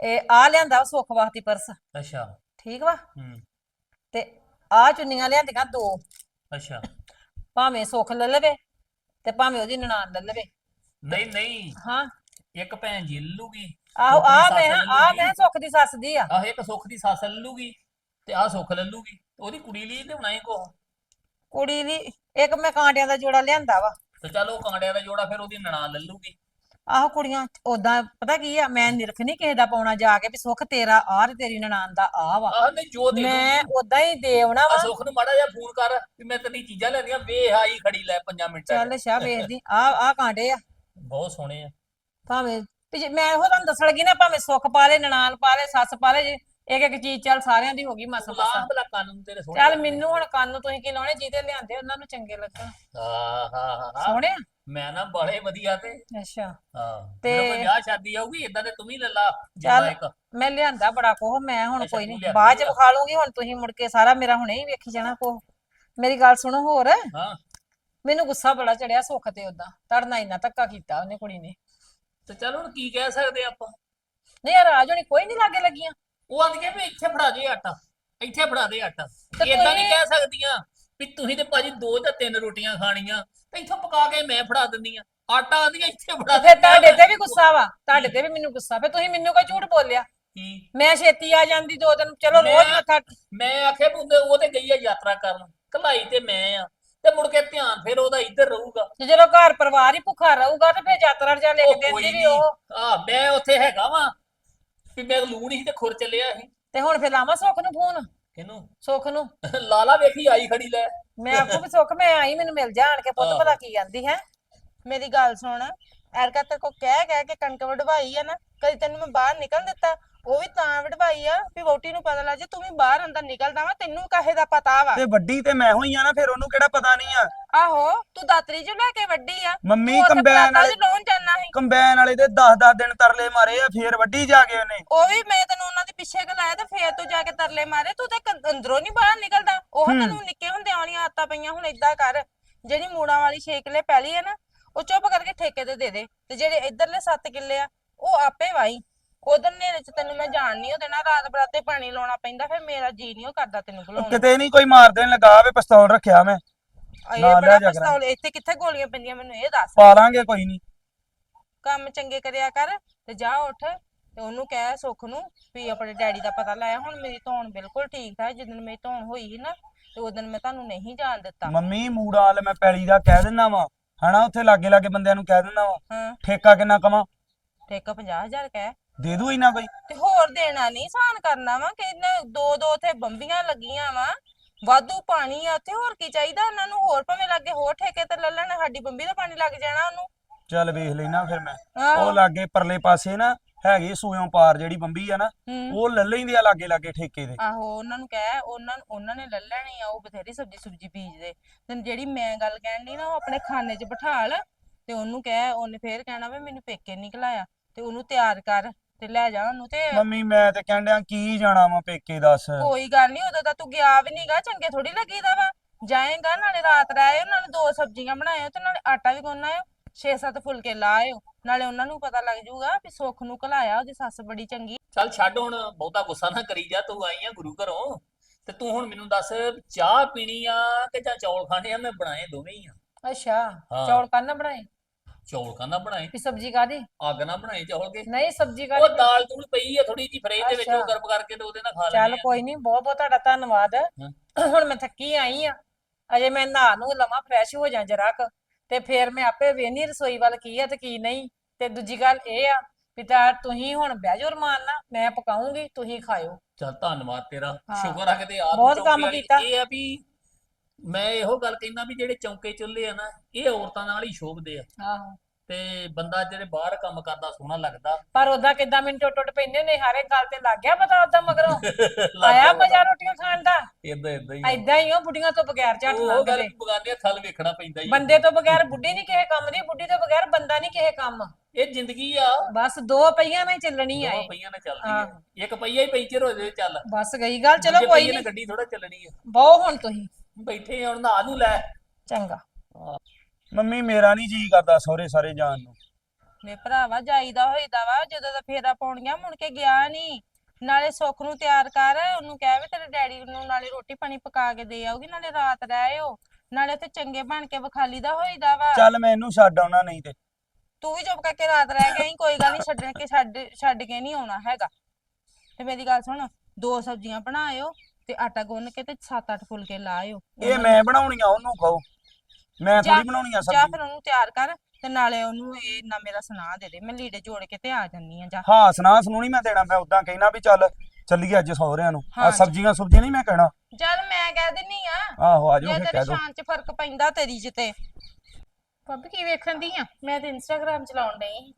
A: ਇਹ ਆ ਲਿਆਂਦਾ ਸੁੱਖ ਵਾਸਤੇ ਪਰਸ
B: ਅੱਛਾ।
A: ਠੀਕ ਵਾ?
B: ਹੂੰ।
A: ਤੇ ਆ ਚੁੰਨੀਆਂ ਲਿਆਂਦੀਆਂ ਦੋ।
B: ਅੱਛਾ।
A: ਭਾਵੇਂ ਸੁੱਖ ਲੈ ਲਵੇ ਤੇ ਭਾਵੇਂ ਉਹਦੀ ਨਨਾਣ ਲੈ ਲਵੇ।
B: ਨਹੀਂ ਨਹੀਂ।
A: ਹਾਂ।
B: ਇੱਕ ਭੈਣ ਜੀ ਲੱਲੂਗੀ
A: ਆਹੋ ਆ
B: ਦੀ
A: ਮੈਂ ਆ। ਮੈਂ ਸੁੱਖ ਦੀ ਸੱਸ ਦੀ ਆ।
B: ਆਹ ਇੱਕ ਸੁੱਖ ਦੀ ਸੱਸ ਲੱਲੂਗੀ ਤੇ ਆਹ ਸੁੱਖ ਲੱਲੂਗੀ ਉਹਦੀ ਕੁੜੀ ਲਈ ਲਿਆਉਣਾ ਹੀ ਕੋ
A: ਕੁੜੀ ਲਈ ਇੱਕ ਮੈਂ ਕਾਂਟਿਆਂ ਦਾ ਜੋੜਾ ਲਿਆਂਦਾ ਵਾ।
B: ਤੇ ਚਲ ਕਾਂਡਿਆਂ ਦਾ ਜੋੜਾ ਫਿਰ ਉਹਦੀ ਨਨਾਣ ਲੱਲੂਗੀ।
A: ਆਹੋ ਕੁੜੀਆਂ ਉਦਾਂ ਪਤਾ ਕੀ ਆ ਮੈਂ ਨਿਰਖ ਨਹੀਂ ਕਿਸੇ ਦਾ ਪਾਉਣਾ ਜਾ ਕੇ ਵੀ ਸੁੱਖ ਤੇਰਾ ਆ ਤੇ ਤੇਰੀ ਨਨਾਣ ਦਾ ਆ ਵਾ।
B: ਆਹ ਨਹੀਂ ਜੋ ਦੇ
A: ਮੈਂ ਉਦਾਂ ਹੀ ਦੇਵਣਾ
B: ਆ
A: ਵਾ।
B: ਸੁੱਖ ਨੂੰ ਮਾੜਾ ਜਿਹਾ ਫੋਨ ਕਰ ਵੀ ਮੈਂ ਤੇਰੀ ਚੀਜ਼ਾਂ ਲੈਣੀਆਂ ਵੇ ਆਈ ਖੜੀ ਲੈ 5 ਮਿੰਟਾਂ
A: ਚੱਲ ਸ਼ਾ ਵੇਖਦੀ। ਆ ਆ ਕਾਂਟੇ ਆ।
B: ਬਹੁਤ ਸੋਹਣੇ ਆ।
A: ਭਾਵੇਂ ਵੀ ਜੇ ਮੈਂ ਉਹ ਤੁਹਾਨੂੰ ਦੱਸਣ ਲੱਗੀ ਨਾ ਭਾਵੇਂ ਸੁੱਖ ਪਾ ਲੈ ਨਨਾਣ ਪਾ ਲੈ ਸੱਸ ਪਾ ਲੈ ਜੇ ਇੱਕ ਇੱਕ ਚੀਜ਼ ਚੱਲ ਸਾਰਿਆਂ ਦੀ ਹੋ ਗਈ ਮਸ ਮਸਾ।
B: ਭਲਾ ਕੰਨ ਨੂੰ ਤੇਰੇ ਸੋਹਣੇ
A: ਚੱਲ। ਮੈਨੂੰ ਹੁਣ ਕੰਨ ਨੂੰ ਤੁਸੀਂ ਕੀ ਲਾਉਣੇ? ਜਿਹਦੇ ਲਿਆਂਦੇ ਉਹਨਾਂ ਨੂੰ ਚੰਗੇ ਲੱਗਣ।
B: ਹਾਂ ਹਾਂ ਹਾਂ, ਹਾਂ।
A: ਸੋਹਣੇ ਆ?
B: ਮੈਂ ਨਾ ਬੜੇ ਵਧੀਆ ਤੇ।
A: ਅੱਛਾ।
B: ਹਾਂ
A: ਤੇ-
B: ਕੋਈ ਵਿਆਹ ਸ਼ਾਦੀ ਆਊਗੀ ਇਦਾਂ ਤੇ ਤੂੰ ਵੀ ਲੈ ਲਾ ਜਮਾ
A: ਚੱਲ
B: ਇੱਕ।
A: ਮੈਂ ਲਿਆਂਦਾ ਬੜਾ ਕੋਹ ਮੈਂ ਹੁਣ
B: ਅੱਛਾ,
A: ਕੋਈ
B: ਤੂੰ
A: ਨਹੀਂ
B: ਲਿਆਂਦੀ
A: ਬਾਅਦ ਚ
B: ਆ।
A: ਵਿਖਾ ਲੂੰਗੀ ਹੁਣ ਤੁਸੀਂ ਮੁੜ ਕੇ ਸਾਰਾ ਮੇਰਾ ਹੁਣੇ ਹੀ ਵੇਖੀ ਜਾਣਾ ਕੋਹ ਮੇਰੀ ਗੱਲ ਸੁਣੋ ਹੋਰ।
B: ਹਾਂ।
A: ਮੈਨੂੰ ਗੁੱਸਾ ਬੜਾ ਚੜਿਆ ਸੁੱਖ ਤੇ ਉਦਾਂ ਤੜਨਾ ਇੰਨਾ ਧੱਕਾ ਕੀਤਾ ਉਹਨੇ ਕੁੜੀ ਨੇ।
B: ਤੇ ਚੱਲ ਹੁਣ ਕੀ ਕਹਿ ਸਕਦੇ ਆਪਾਂ?
A: ਨਹੀਂ ਯਾਰ ਰਾਜ ਹੋਣੀ ਕੋਈ ਨਹੀਂ ਲਾਗੇ ਲੱਗੀਆਂ।
B: ਉਹ ਆਂਦੀਆਂ ਵੀ ਇੱਥੇ ਫੜਾ ਦੇ ਆਟਾ ਇੱਥੇ ਫੜਾ ਦੇ ਆਟਾ।
A: ਤੇ
B: ਇਦਾਂ ਨਹੀਂ ਕਹਿ ਸਕਦੀਆਂ ਵੀ ਤੁਸੀਂ ਤੇ ਭਾਜੀ ਦੋ ਜਾਂ ਤਿੰਨ ਰੋਟੀਆਂ ਖਾਣੀਆਂ ਤੇ ਇੱਥੋਂ ਪਕਾ ਕੇ ਮੈਂ ਫੜਾ ਦਿੰਦੀ ਆ ਆਟਾ ਆਂਦੀਆਂ ਇੱਥੇ ਫੜਾ
A: ਫਿਰ
B: ਦੇ
A: ਤੁਹਾਡੇ ਤੇ ਵੀ ਗੁੱਸਾ ਵਾ ਤੁਹਾਡੇ ਤੇ ਵੀ ਮੈਨੂੰ ਗੁੱਸਾ ਫਿਰ ਤੁਸੀਂ ਮੈਨੂੰ ਕੋਈ ਝੂਠ ਬੋਲਿਆ? ਮੈਂ ਛੇਤੀ ਆ ਜਾਂਦੀ ਦੋ ਦਿਨ ਚਲੋ ਰੋਜ਼
B: ਮੈਂ-
A: ਮੱਥਾ
B: ਮੈਂ ਆਖਿਆ ਵੀ ਉਹਦੇ- ਉਹ ਤੇ ਗਈ ਆ ਯਾਤਰਾ ਕਰਨ ਕਲਾਈ ਤੇ ਮੈਂ ਆ। ਤੇ ਮੁੜ ਕੇ ਧਿਆਨ ਫਿਰ ਉਹਦਾ ਇੱਧਰ ਰਹੂਗਾ।
A: ਤੇ ਜਦੋਂ ਘਰ ਪਰਿਵਾਰ ਹੀ ਭੁੱਖਾ ਰਹੂਗਾ ਤੇ ਫਿਰ ਯਾਤਰਾ ਜਾ ਲੈ ਕੇ
B: ਉਹ ਕੋਈ
A: ਦਿੰਦੀ ਵੀ
B: ਨਹੀਂ
A: ਉਹ।
B: ਆ ਮੈਂ ਉੱਥੇ ਹੈਗਾ ਵਾਂ ਵੀ ਮੈਂ ਲੂਣ ਹੀ ਤੇ ਖੁਰ ਚੱਲਿਆ ਸੀ।
A: ਤੇ ਹੁਣ ਫਿਰ ਲਾਵਾਂ ਸੁੱਖ ਨੂੰ ਫੋਨ?
B: ਕਿਨੂੰ
A: ਸੁੱਖ ਨੂੰ। <laughs>
B: ਲਾਲਾ ਵੇਖੀ ਆਈ ਖੜੀ ਲੈ।
A: ਮੈਂ ਆਖੂ ਵੀ ਸੁੱਖ ਮੈਂ ਆਈ ਮੈਨੂੰ ਮਿਲ ਜਾ ਆਣ ਕੇ ਪੁੱਤ। ਭਲਾ ਕੀ ਜਾਂਦੀ ਹੈ?
D: ਮੇਰੀ ਗੱਲ ਸੁਣ ਐਰਕਾ ਤੇ ਕੋ ਕਹਿ ਕਹਿ ਕੇ ਕਣਕ ਵਢਵਾਈ ਆ ਨਾ ਕਦੀ ਤੈਨੂੰ ਮੈਂ ਬਾਹਰ ਨਿਕਲ ਦਿੱਤਾ। ਉਹ ਵੀ ਤਾਂ ਵਢਵਾਈ ਆ ਵੀ ਵੋਟੀ ਨੂੰ ਪਤਾ ਲੱਗ ਜੇ ਤੂੰ ਵੀ ਬਾਹਰ ਅੰਦਰ ਨਿਕਲਦਾ ਵਾ ਤੈਨੂੰ ਕਾਹੇ ਦਾ ਪਤਾ ਵਾ?
E: ਤੇ ਵੱਡੀ ਤੇ ਮੈਂ ਹੋਈ ਆ ਨਾ ਫਿਰ ਉਹਨੂੰ ਕਿਹੜਾ ਪਤਾ ਨਹੀਂ ਆ?
D: ਆਹੋ ਤੂੰ ਦਾਤਰੀ ਚ ਲੈ ਕੇ ਵੱਡੀ ਆ।
E: ਮੰਮੀ ਕੰਬਾਈਨ ਵਾਲੇ
D: ਲਾਉਣ ਜਾਣਾ ਸੀ।
E: ਕੰਬਾਈਨ ਵਾਲੇ ਦੇ 10-10 ਦਿਨ ਤਰਲੇ ਮਾਰੇ ਆ ਫੇਰ ਵੱਡੀ ਜਾ ਕੇ ਉਹਨੇ।
D: ਉਹ ਵੀ ਮੈਂ ਤੈਨੂੰ ਉਹਨਾਂ ਦੇ ਪਿੱਛੇ ਗਲਾਇਆ ਤੇ ਫੇਰ ਤੂੰ ਜਾ ਕੇ ਤਰਲੇ ਮਾਰੇ। ਤੂੰ ਤੇ ਅੰਦਰੋਂ ਨਹੀਂ ਬਾਹਰ ਨਿਕਲਦਾ। ਉਹ ਤੈਨੂੰ ਨਿੱਕੇ ਹੁੰਦੇ ਵਾਲੀਆਂ ਆਦਤਾਂ ਪਈਆਂ ਹੁਣ ਏਦਾਂ ਕਰ। ਜਿਹੜੀ ਮੂੜਾਂ ਵਾਲੀ 6 ਕਿੱਲੇ ਪੈਲੀ ਹੈ ਨਾ ਉਹ ਚੁੱਪ ਕਰਕੇ ਠੇਕੇ ਤੇ ਦੇ ਦੇ। ਤੇ ਜਿਹੜੇ ਇਧਰਲੇ 7 ਕਿੱਲੇ ਆ ਉਹ ਆਪੇ ਵਾਈ ਉਧਰ ਨੇਰੇ ਚ ਤੈਨੂੰ ਮੈਂ ਜਾਣ ਨਹੀਂ ਉਹ ਦੇਣਾ ਰਾਤ ਬਰਾਤੇ ਪਾਣੀ ਲਾਉਣਾ ਪੈਂਦਾ ਫਿਰ ਮੇਰਾ ਜੀ ਨਹੀਂ ਉਹ ਕਰਦਾ ਤੈਨੂੰ ਬੁਲਾਉਣ
E: ਕਿਤੇ ਨਹੀਂ ਕੋਈ ਮਾਰ ਦੇਣ ਲੱਗਾ ਵੇ ਪਿਸਤੌਲ ਰੱਖਿਆ ਮੈਂ।
D: ਇਹ
E: ਨਾਲ ਲੈ
D: ਬੜਾ
E: ਜਾ ਕਰਾਂ।
D: ਪਸਤੌਲ ਇੱਥੇ ਕਿੱਥੇ ਗੋਲੀਆਂ ਪੈਂਦੀਆਂ ਮੈਨੂੰ ਇਹ ਦੱਸ।
E: ਪਾ ਲਾਂਗੇ ਕੋਈ ਨਹੀਂ
D: ਕੰਮ ਚੰਗੇ ਕਰਿਆ ਕਰ ਤੇ ਜਾ ਉੱਠ ਤੇ ਉਹਨੂੰ ਕਹਿ ਸੁੱਖ ਨੂੰ ਵੀ ਆਪਣੇ ਡੈਡੀ ਦਾ ਪਤਾ ਲਾਇਆ ਹੁਣ ਮੇਰੀ ਧੌਣ ਬਿਲਕੁਲ ਠੀਕ ਠਾਕ ਜਿੱਦਣ ਮੇਰੀ ਧੌਣ ਹੋਈ ਸੀ ਨਾ ਤੇ ਉਦੋਂ ਮੈਂ ਤੁਹਾਨੂੰ ਨਹੀਂ ਜਾਣ ਦਿੱਤਾ।
E: ਮੰਮੀ ਮੂੜਾ ਵਾਲ ਮੈਂ ਪੈਲੀ ਦਾ ਕਹਿ ਦਿੰਦਾ ਵਾ। ਹਨਾ ਉੱਥੇ ਲਾਗੇ ਲਾਗੇ ਬੰਦਿਆਂ ਨੂੰ ਕਹਿ ਦਿੰਦਾ ਵਾ।
D: ਹਾਂ।
E: ਠੇਕਾ ਕਿੰਨਾ ਕਵਾਂ?
D: ਠੇਕਾ 50000 ਕਹਿ।
E: ਦੇ ਦੂ ਇਹਨਾਂ ਕੋਈ?
D: ਤੇ ਹੋਰ ਦੇਣਾ ਨਹੀਂ ਸਾਨ ਕਰਨਾ ਵਾ ਕਿ ਇਹਨੇ ਦੋ ਦੋ ਉੱਥੇ ਬੰਬੀਆਂ ਲੱਗੀਆਂ ਵਾ ਵਾਧੂ ਪਾਣੀ ਆ ਉੱਥੇ ਹੋਰ ਕੀ ਚਾਹੀਦਾ ਉਹਨਾਂ ਨੂੰ? ਹੋਰ ਭਾਵੇਂ ਲੱਗੇ ਹੋਰ ਠੇਕੇ ਤੇ ਲੈ ਲੈਣ ਸਾਡੀ ਬੰਬੀ ਦਾ ਪਾਣੀ ਲੱਗ ਜਾਣਾ ਉਹਨੂੰ।
E: ਚੱਲ ਵੇਖ ਲੈਣਾ ਫਿਰ ਮੈਂ।
D: ਆਹੋ।
E: ਉਹ ਲਾਗੇ ਪਰਲੇ ਪਾਸੇ ਨਾ ਹੈਗੀ ਸੂਇਓਂ ਪਾਰ ਜਿਹੜੀ ਬੰਬੀ ਆ ਨਾ
D: ਹੂੰ।
E: ਉਹ ਲੈ ਲੈਂਦੀ ਆ ਲਾਗੇ ਲਾਗੇ ਠੇਕੇ ਦੇ।
D: ਆਹੋ ਉਹਨਾਂ ਨੂੰ ਕਹਿ ਉਹਨਾਂ ਉਹਨਾਂ ਨੇ ਲੈ ਲੈਣੀ ਆ ਉਹ ਬਥੇਰੀ ਸਬਜੀ ਸੁਬਜੀ ਬੀਜਦੇ ਤੇ ਜਿਹੜੀ ਮੈਂ ਗੱਲ ਕਹਿਣ ਦੀ ਨਾ ਉਹ ਆਪਣੇ ਖਾਨੇ 'ਚ ਬਿਠਾਲ ਤੇ ਉਹਨੂੰ ਕਹਿ ਉਹਨੇ ਫੇਰ ਕਹਿਣਾ ਵੀ ਮੈਨੂੰ ਪੇਕੇ ਨਿਕਲਾਇਆ ਤੇ ਉਹਨੂੰ ਤਿਆਰ ਕਰ। ਤੇ ਲੈ ਜਾ ਉਹਨੂੰ ਤੇ।
E: ਮੰਮੀ ਮੈਂ ਤੇ ਕਹਿਣ ਡਿਆ ਕੀ ਜਾਣਾ ਵਾ ਪੇਕੇ ਦੱਸ?
D: ਕੋਈ ਗੱਲ ਨਹੀਂ ਉਦੋਂ ਤਾਂ ਤੂੰ ਗਿਆ ਵੀ ਨਹੀਂਗਾ ਚੰਗੇ ਥੋੜੀ ਲੱਗੀਦਾ ਵਾ। ਜਾਏਗਾ ਨਾਲੇ ਰਾਤ ਰਹਿ ਨਾਲੇ ਦੋ ਸਬਜ਼ੀਆਂ ਬਣਾਇਓ ਤੇ ਨਾਲੇ ਆਟਾ ਵੀ ਗੁੰਨਾਇਓ ਛੇ ਸੱਤ ਫੁਲਕੇ ਲਾਇਓ ਨਾਲੇ ਉਹਨਾਂ ਨੂੰ ਪਤਾ ਲੱਗ ਜਾਊਗਾ ਵੀ ਸੁੱਖ ਨੂੰ ਘਲਾਇਆ ਉਹਦੀ ਸੱਸ ਬੜੀ ਚੰਗੀ।
B: ਚੱਲ ਛੱਡ ਹੁਣ ਬਹੁਤਾ ਗੁੱਸਾ ਨਾ ਕਰੀ ਜਾ ਤੂੰ ਆਈ ਆ ਗੁਰੂ ਘਰੋਂ। ਤੇ ਤੂੰ ਹੁਣ ਮੈਨੂੰ ਦੱਸ ਚਾਹ ਪੀਣੀ ਆ ਕਿ ਜਾਂ ਚੌਲ ਖਾਣੇ ਆ? ਮੈਂ ਬਣਾਏ ਦੋਵੇਂ ਹੀ ਆ।
A: ਅੱਛਾ
B: ਹਾਂ।
A: ਚੌਲ ਕੰਨ ਬਣਾਏ?
B: ਚੌਲ ਕਾਹਦਾ ਬਣਾਏ?
A: ਵੀ ਸਬਜ਼ੀ ਕਾਦੀ
B: ਅੱਗ ਨਾ ਬਣਾਏ ਚੌਲ ਕੇ
A: ਨਹੀਂ ਸਬਜ਼ੀ
B: ਉਹ
A: ਕਾਦੀ
B: ਦਾਲ ਦੂਲ ਪਈ ਆ ਥੋੜੀ ਜੀ ਫਰਿੱਜ ਦੇ ਵਿੱਚ ਉਹ
A: ਅੱਛਾ।
B: ਗਰਮ ਕਰਕੇ ਤੇ ਉਹਦੇ ਨਾਲ ਖਾ
A: ਚੱਲ
B: ਲੈਣੀ
A: ਕੋਈ ਨਹੀਂ ਬਹੁਤ ਬਹੁਤ ਤੁਹਾਡਾ ਧੰਨਵਾਦ। <clears throat> ਹੁਣ ਮੈਂ ਥੱਕੀ ਆਈ ਆ। ਅਜੇ ਮੈਂ ਨਹਾ ਨੂੰ ਲਵਾਂ ਫਰੈਸ਼ ਹੋ ਜਾ ਜਰਾ ਕੁ। ਤੇ ਫੇਰ ਮੈਂ ਆਪੇ ਵੇਹਨੀ ਰਸੋਈ ਵੱਲ ਕੀ ਆ ਤੇ ਕੀ ਨਹੀਂ। ਤੇ ਦੂਜੀ ਗੱਲ ਇਹ ਆ ਵੀ ਤਾਂ ਤੁਸੀਂ ਹੁਣ ਬਹਿ ਜਾਓ ਰਮਾਨ ਨਾਲ ਮੈਂ ਪਕਾਉਂਗੀ ਤੁਸੀਂ ਖਾਇਓ।
B: ਚੱਲ ਧੰਨਵਾਦ ਤੇਰਾ।
A: ਹਾਂ।
B: ਸ਼ੁਕਰ ਆ ਕਿਤੇ ਆਪ
A: ਬਹੁਤ ਕੰਮ ਕੀਤਾ।
B: ਇਹ ਆ ਵੀ ਮੈਂ ਇਹੋ ਗੱਲ ਕਹਿੰਦਾ ਵੀ ਜਿਹੜੇ ਚੌਂਕੇ ਚੁੱਲ੍ਹੇ ਆ ਨਾ ਇਹ ਔਰਤਾਂ ਨਾਲ ਹੀ ਸ਼ੋਭਦੇ ਆ।
A: ਆਹੋ।
B: ਤੇ ਬੰਦਾ ਜਿਹੜੇ ਬਾਹਰ ਕੰਮ ਕਰਦਾ ਸੋਹਣਾ ਲੱਗਦਾ।
A: ਪਰ ਉਹਦਾ ਕਿਦਾਂ ਮੈਨੂੰ ਟੁੱਟ ਟੁੱਟ ਪੈਂਦੇ ਨੇ ਹਰੇ ਗੱਲ ਤੇ ਲੱਗ ਗਿਆ ਪਤਾ ਉਹਦਾ ਮਗਰੋਂ। <laughs> ਆਇਆ ਮਜ਼ਾ ਰੋਟੀਆਂ ਖਾਣ ਦਾ?
B: ਇਦਾਂ ਇਦਾਂ ਹੀ
A: ਐਦਾਂ ਹੀ ਉਹ ਬੁੱਢੀਆਂ ਤੋਂ ਬਗੈਰ ਝੱਟ
B: ਉਹ ਗੱਲ
A: ਲੰਘਦੇ
B: ਬਗਾਨੇ ਥਲ ਵੇਖਣਾ ਪੈਂਦਾ ਹੀ ਆ।
A: ਬੰਦੇ ਤੋਂ ਬਗੈਰ ਬੁੱਢੀ ਨਹੀਂ ਕਿਸੇ ਕੰਮ ਦੀ ਬੁੱਢੀ ਤੋਂ ਬਗੈਰ ਬੰਦਾ ਨਹੀਂ ਕਿਸੇ ਕੰਮ।
B: ਇਹ ਜ਼ਿੰਦਗੀ ਆ।
A: ਬਸ ਦੋ ਪਈਆਂ ਨਾਲ ਹੀ ਚੱਲਣੀ ਆ
B: ਦੋ
A: ਇਹ।
B: ਪਈਆਂ ਨਾਲ ਚੱਲਦੀ ਆ। ਇੱਕ ਪਈਆ ਹੀ ਪੈਂਚਰ ਹੋ ਜਾਵੇ ਚੱਲ।
A: ਬਸ ਗਈ ਗੱਲ ਚਲੋ
B: ਦੂਜੇ
A: ਕੋਈ
B: ਪਹੀਏ ਨਾਲ
A: ਨਹੀਂ
B: ਗੱਡੀ ਥੋੜਾ ਚੱਲਣੀ ਆ।
A: ਬਹੁ ਹੁਣ ਤੁਸੀਂ।
B: ਬੈਠੇ ਆ ਹੁਣ ਨਹਾ ਨੂੰ ਲੈ।
A: ਚੰਗਾ।
E: ਮੰਮੀ ਮੇਰਾ ਨਹੀਂ ਜੀ ਕਰਦਾ ਸਹੁਰੇ ਸਾਰੇ ਜਾਣ ਨੂੰ।
D: ਮੇ ਭਰਾਵਾ ਜਾਈਦਾ ਹੋਈਦਾ ਵਾ ਜਦੋਂ ਦਾ ਫੇਰਾ ਪਾਉਣੀਆਂ ਮੁੜ ਕੇ ਗਿਆ ਨਹੀਂ ਨਾਲੇ ਸੁੱਖ ਨੂੰ ਤਿਆਰ ਕਰ ਉਹਨੂੰ ਕਹਿ ਵੀ ਤੇਰੇ ਡੈਡੀ ਨੂੰ ਨਾਲੇ ਰੋਟੀ ਪਾਣੀ ਪਕਾ ਕੇ ਦੇ ਆਉਗੀ ਨਾਲੇ ਰਾਤ ਰਹਿਓ ਨਾਲੇ ਤੇ ਚੰਗੇ ਬਣ ਕੇ ਵਿਖਾਲੀ ਦਾ ਹੋਈਦਾ ਵਾ।
E: ਚੱਲ ਮੈਂ ਇਹਨੂੰ ਛੱਡ ਆਉਣਾ ਨਹੀਂ ਤੇ।
D: ਤੂੰ ਵੀ ਚੁੱਪ ਕਰਕੇ ਰਾਤ ਰਹਿ ਗਈ ਕੋਈ ਗੱਲ ਨਹੀਂ ਛੱਡਣ ਕੇ ਛੱਡ ਛੱਡ ਕੇ ਨਹੀਂ ਆਉਣਾ ਹੈਗਾ। ਤੇ ਮੇਰੀ ਗੱਲ ਸੁਣ ਦੋ ਸਬਜ਼ੀਆਂ ਬਣਾਇਓ ਤੇ ਆਟਾ ਗੁੰਨ ਕੇ ਤੇ 7-8 ਫੁਲਕੇ ਲਾਇਓ
E: ਇਹ ਮੈਂ ਬਣਾਉਣੀਆਂ ਉਹਨੂੰ ਖਾਓ। ਮੈਂ ਥੋੜੀ ਬਣਾਉਣੀਆਂ
D: ਜਾਂ
E: ਸਬਜ਼ੀ।
D: ਫਿਰ ਉਹਨੂੰ ਤਿਆਰ ਕਰ ਤੇ ਨਾਲੇ ਉਹਨੂੰ ਇਹ ਨਾ ਮੇਰਾ ਸੁਣਾ ਦੇ ਦੇ। ਮੈਂ ਲੀੜੇ ਜੋੜ ਕੇ ਤੇ ਆ ਜੰਨੀ ਆ ਜਾ
E: ਹਾਂ ਸੁਣਾ ਸੁਣੂ ਨਹੀਂ ਮੈਂ ਦੇਣਾ ਮੈਂ ਉਦਾਂ ਕਹਿਣਾ ਵੀ ਚੱਲ ਚੱਲੀਏ ਅੱਜ ਸਹੁਰਿਆਂ ਨੂੰ। ਆ
D: ਹਾਂ।
E: ਸਬਜ਼ੀਆਂ ਸੁਬਜ਼ੀਆਂ ਨਹੀਂ ਮੈਂ ਕਹਿਣਾ।
D: ਚੱਲ ਮੈਂ ਕਹਿ ਦਿੰਨੀ ਆ
E: ਆਹੋ ਆਜੋ
D: ਜੇ
E: ਫਿਰ
D: ਤੇਰੇ
E: ਕਹਿ ਦੋ
D: ਸ਼ਾਨ ਚ ਫ਼ਰਕ ਪੈਂਦਾ ਤੇਰੀ ਚ ਤੇ।
C: ਭਾਬੀ ਕੀ ਵੇਖਣ ਦੀ ਆ?
D: ਮੈਂ ਤੇ ਇੰਸਟਾਗ੍ਰਾਮ ਚਲਾਉਣ ਡਈ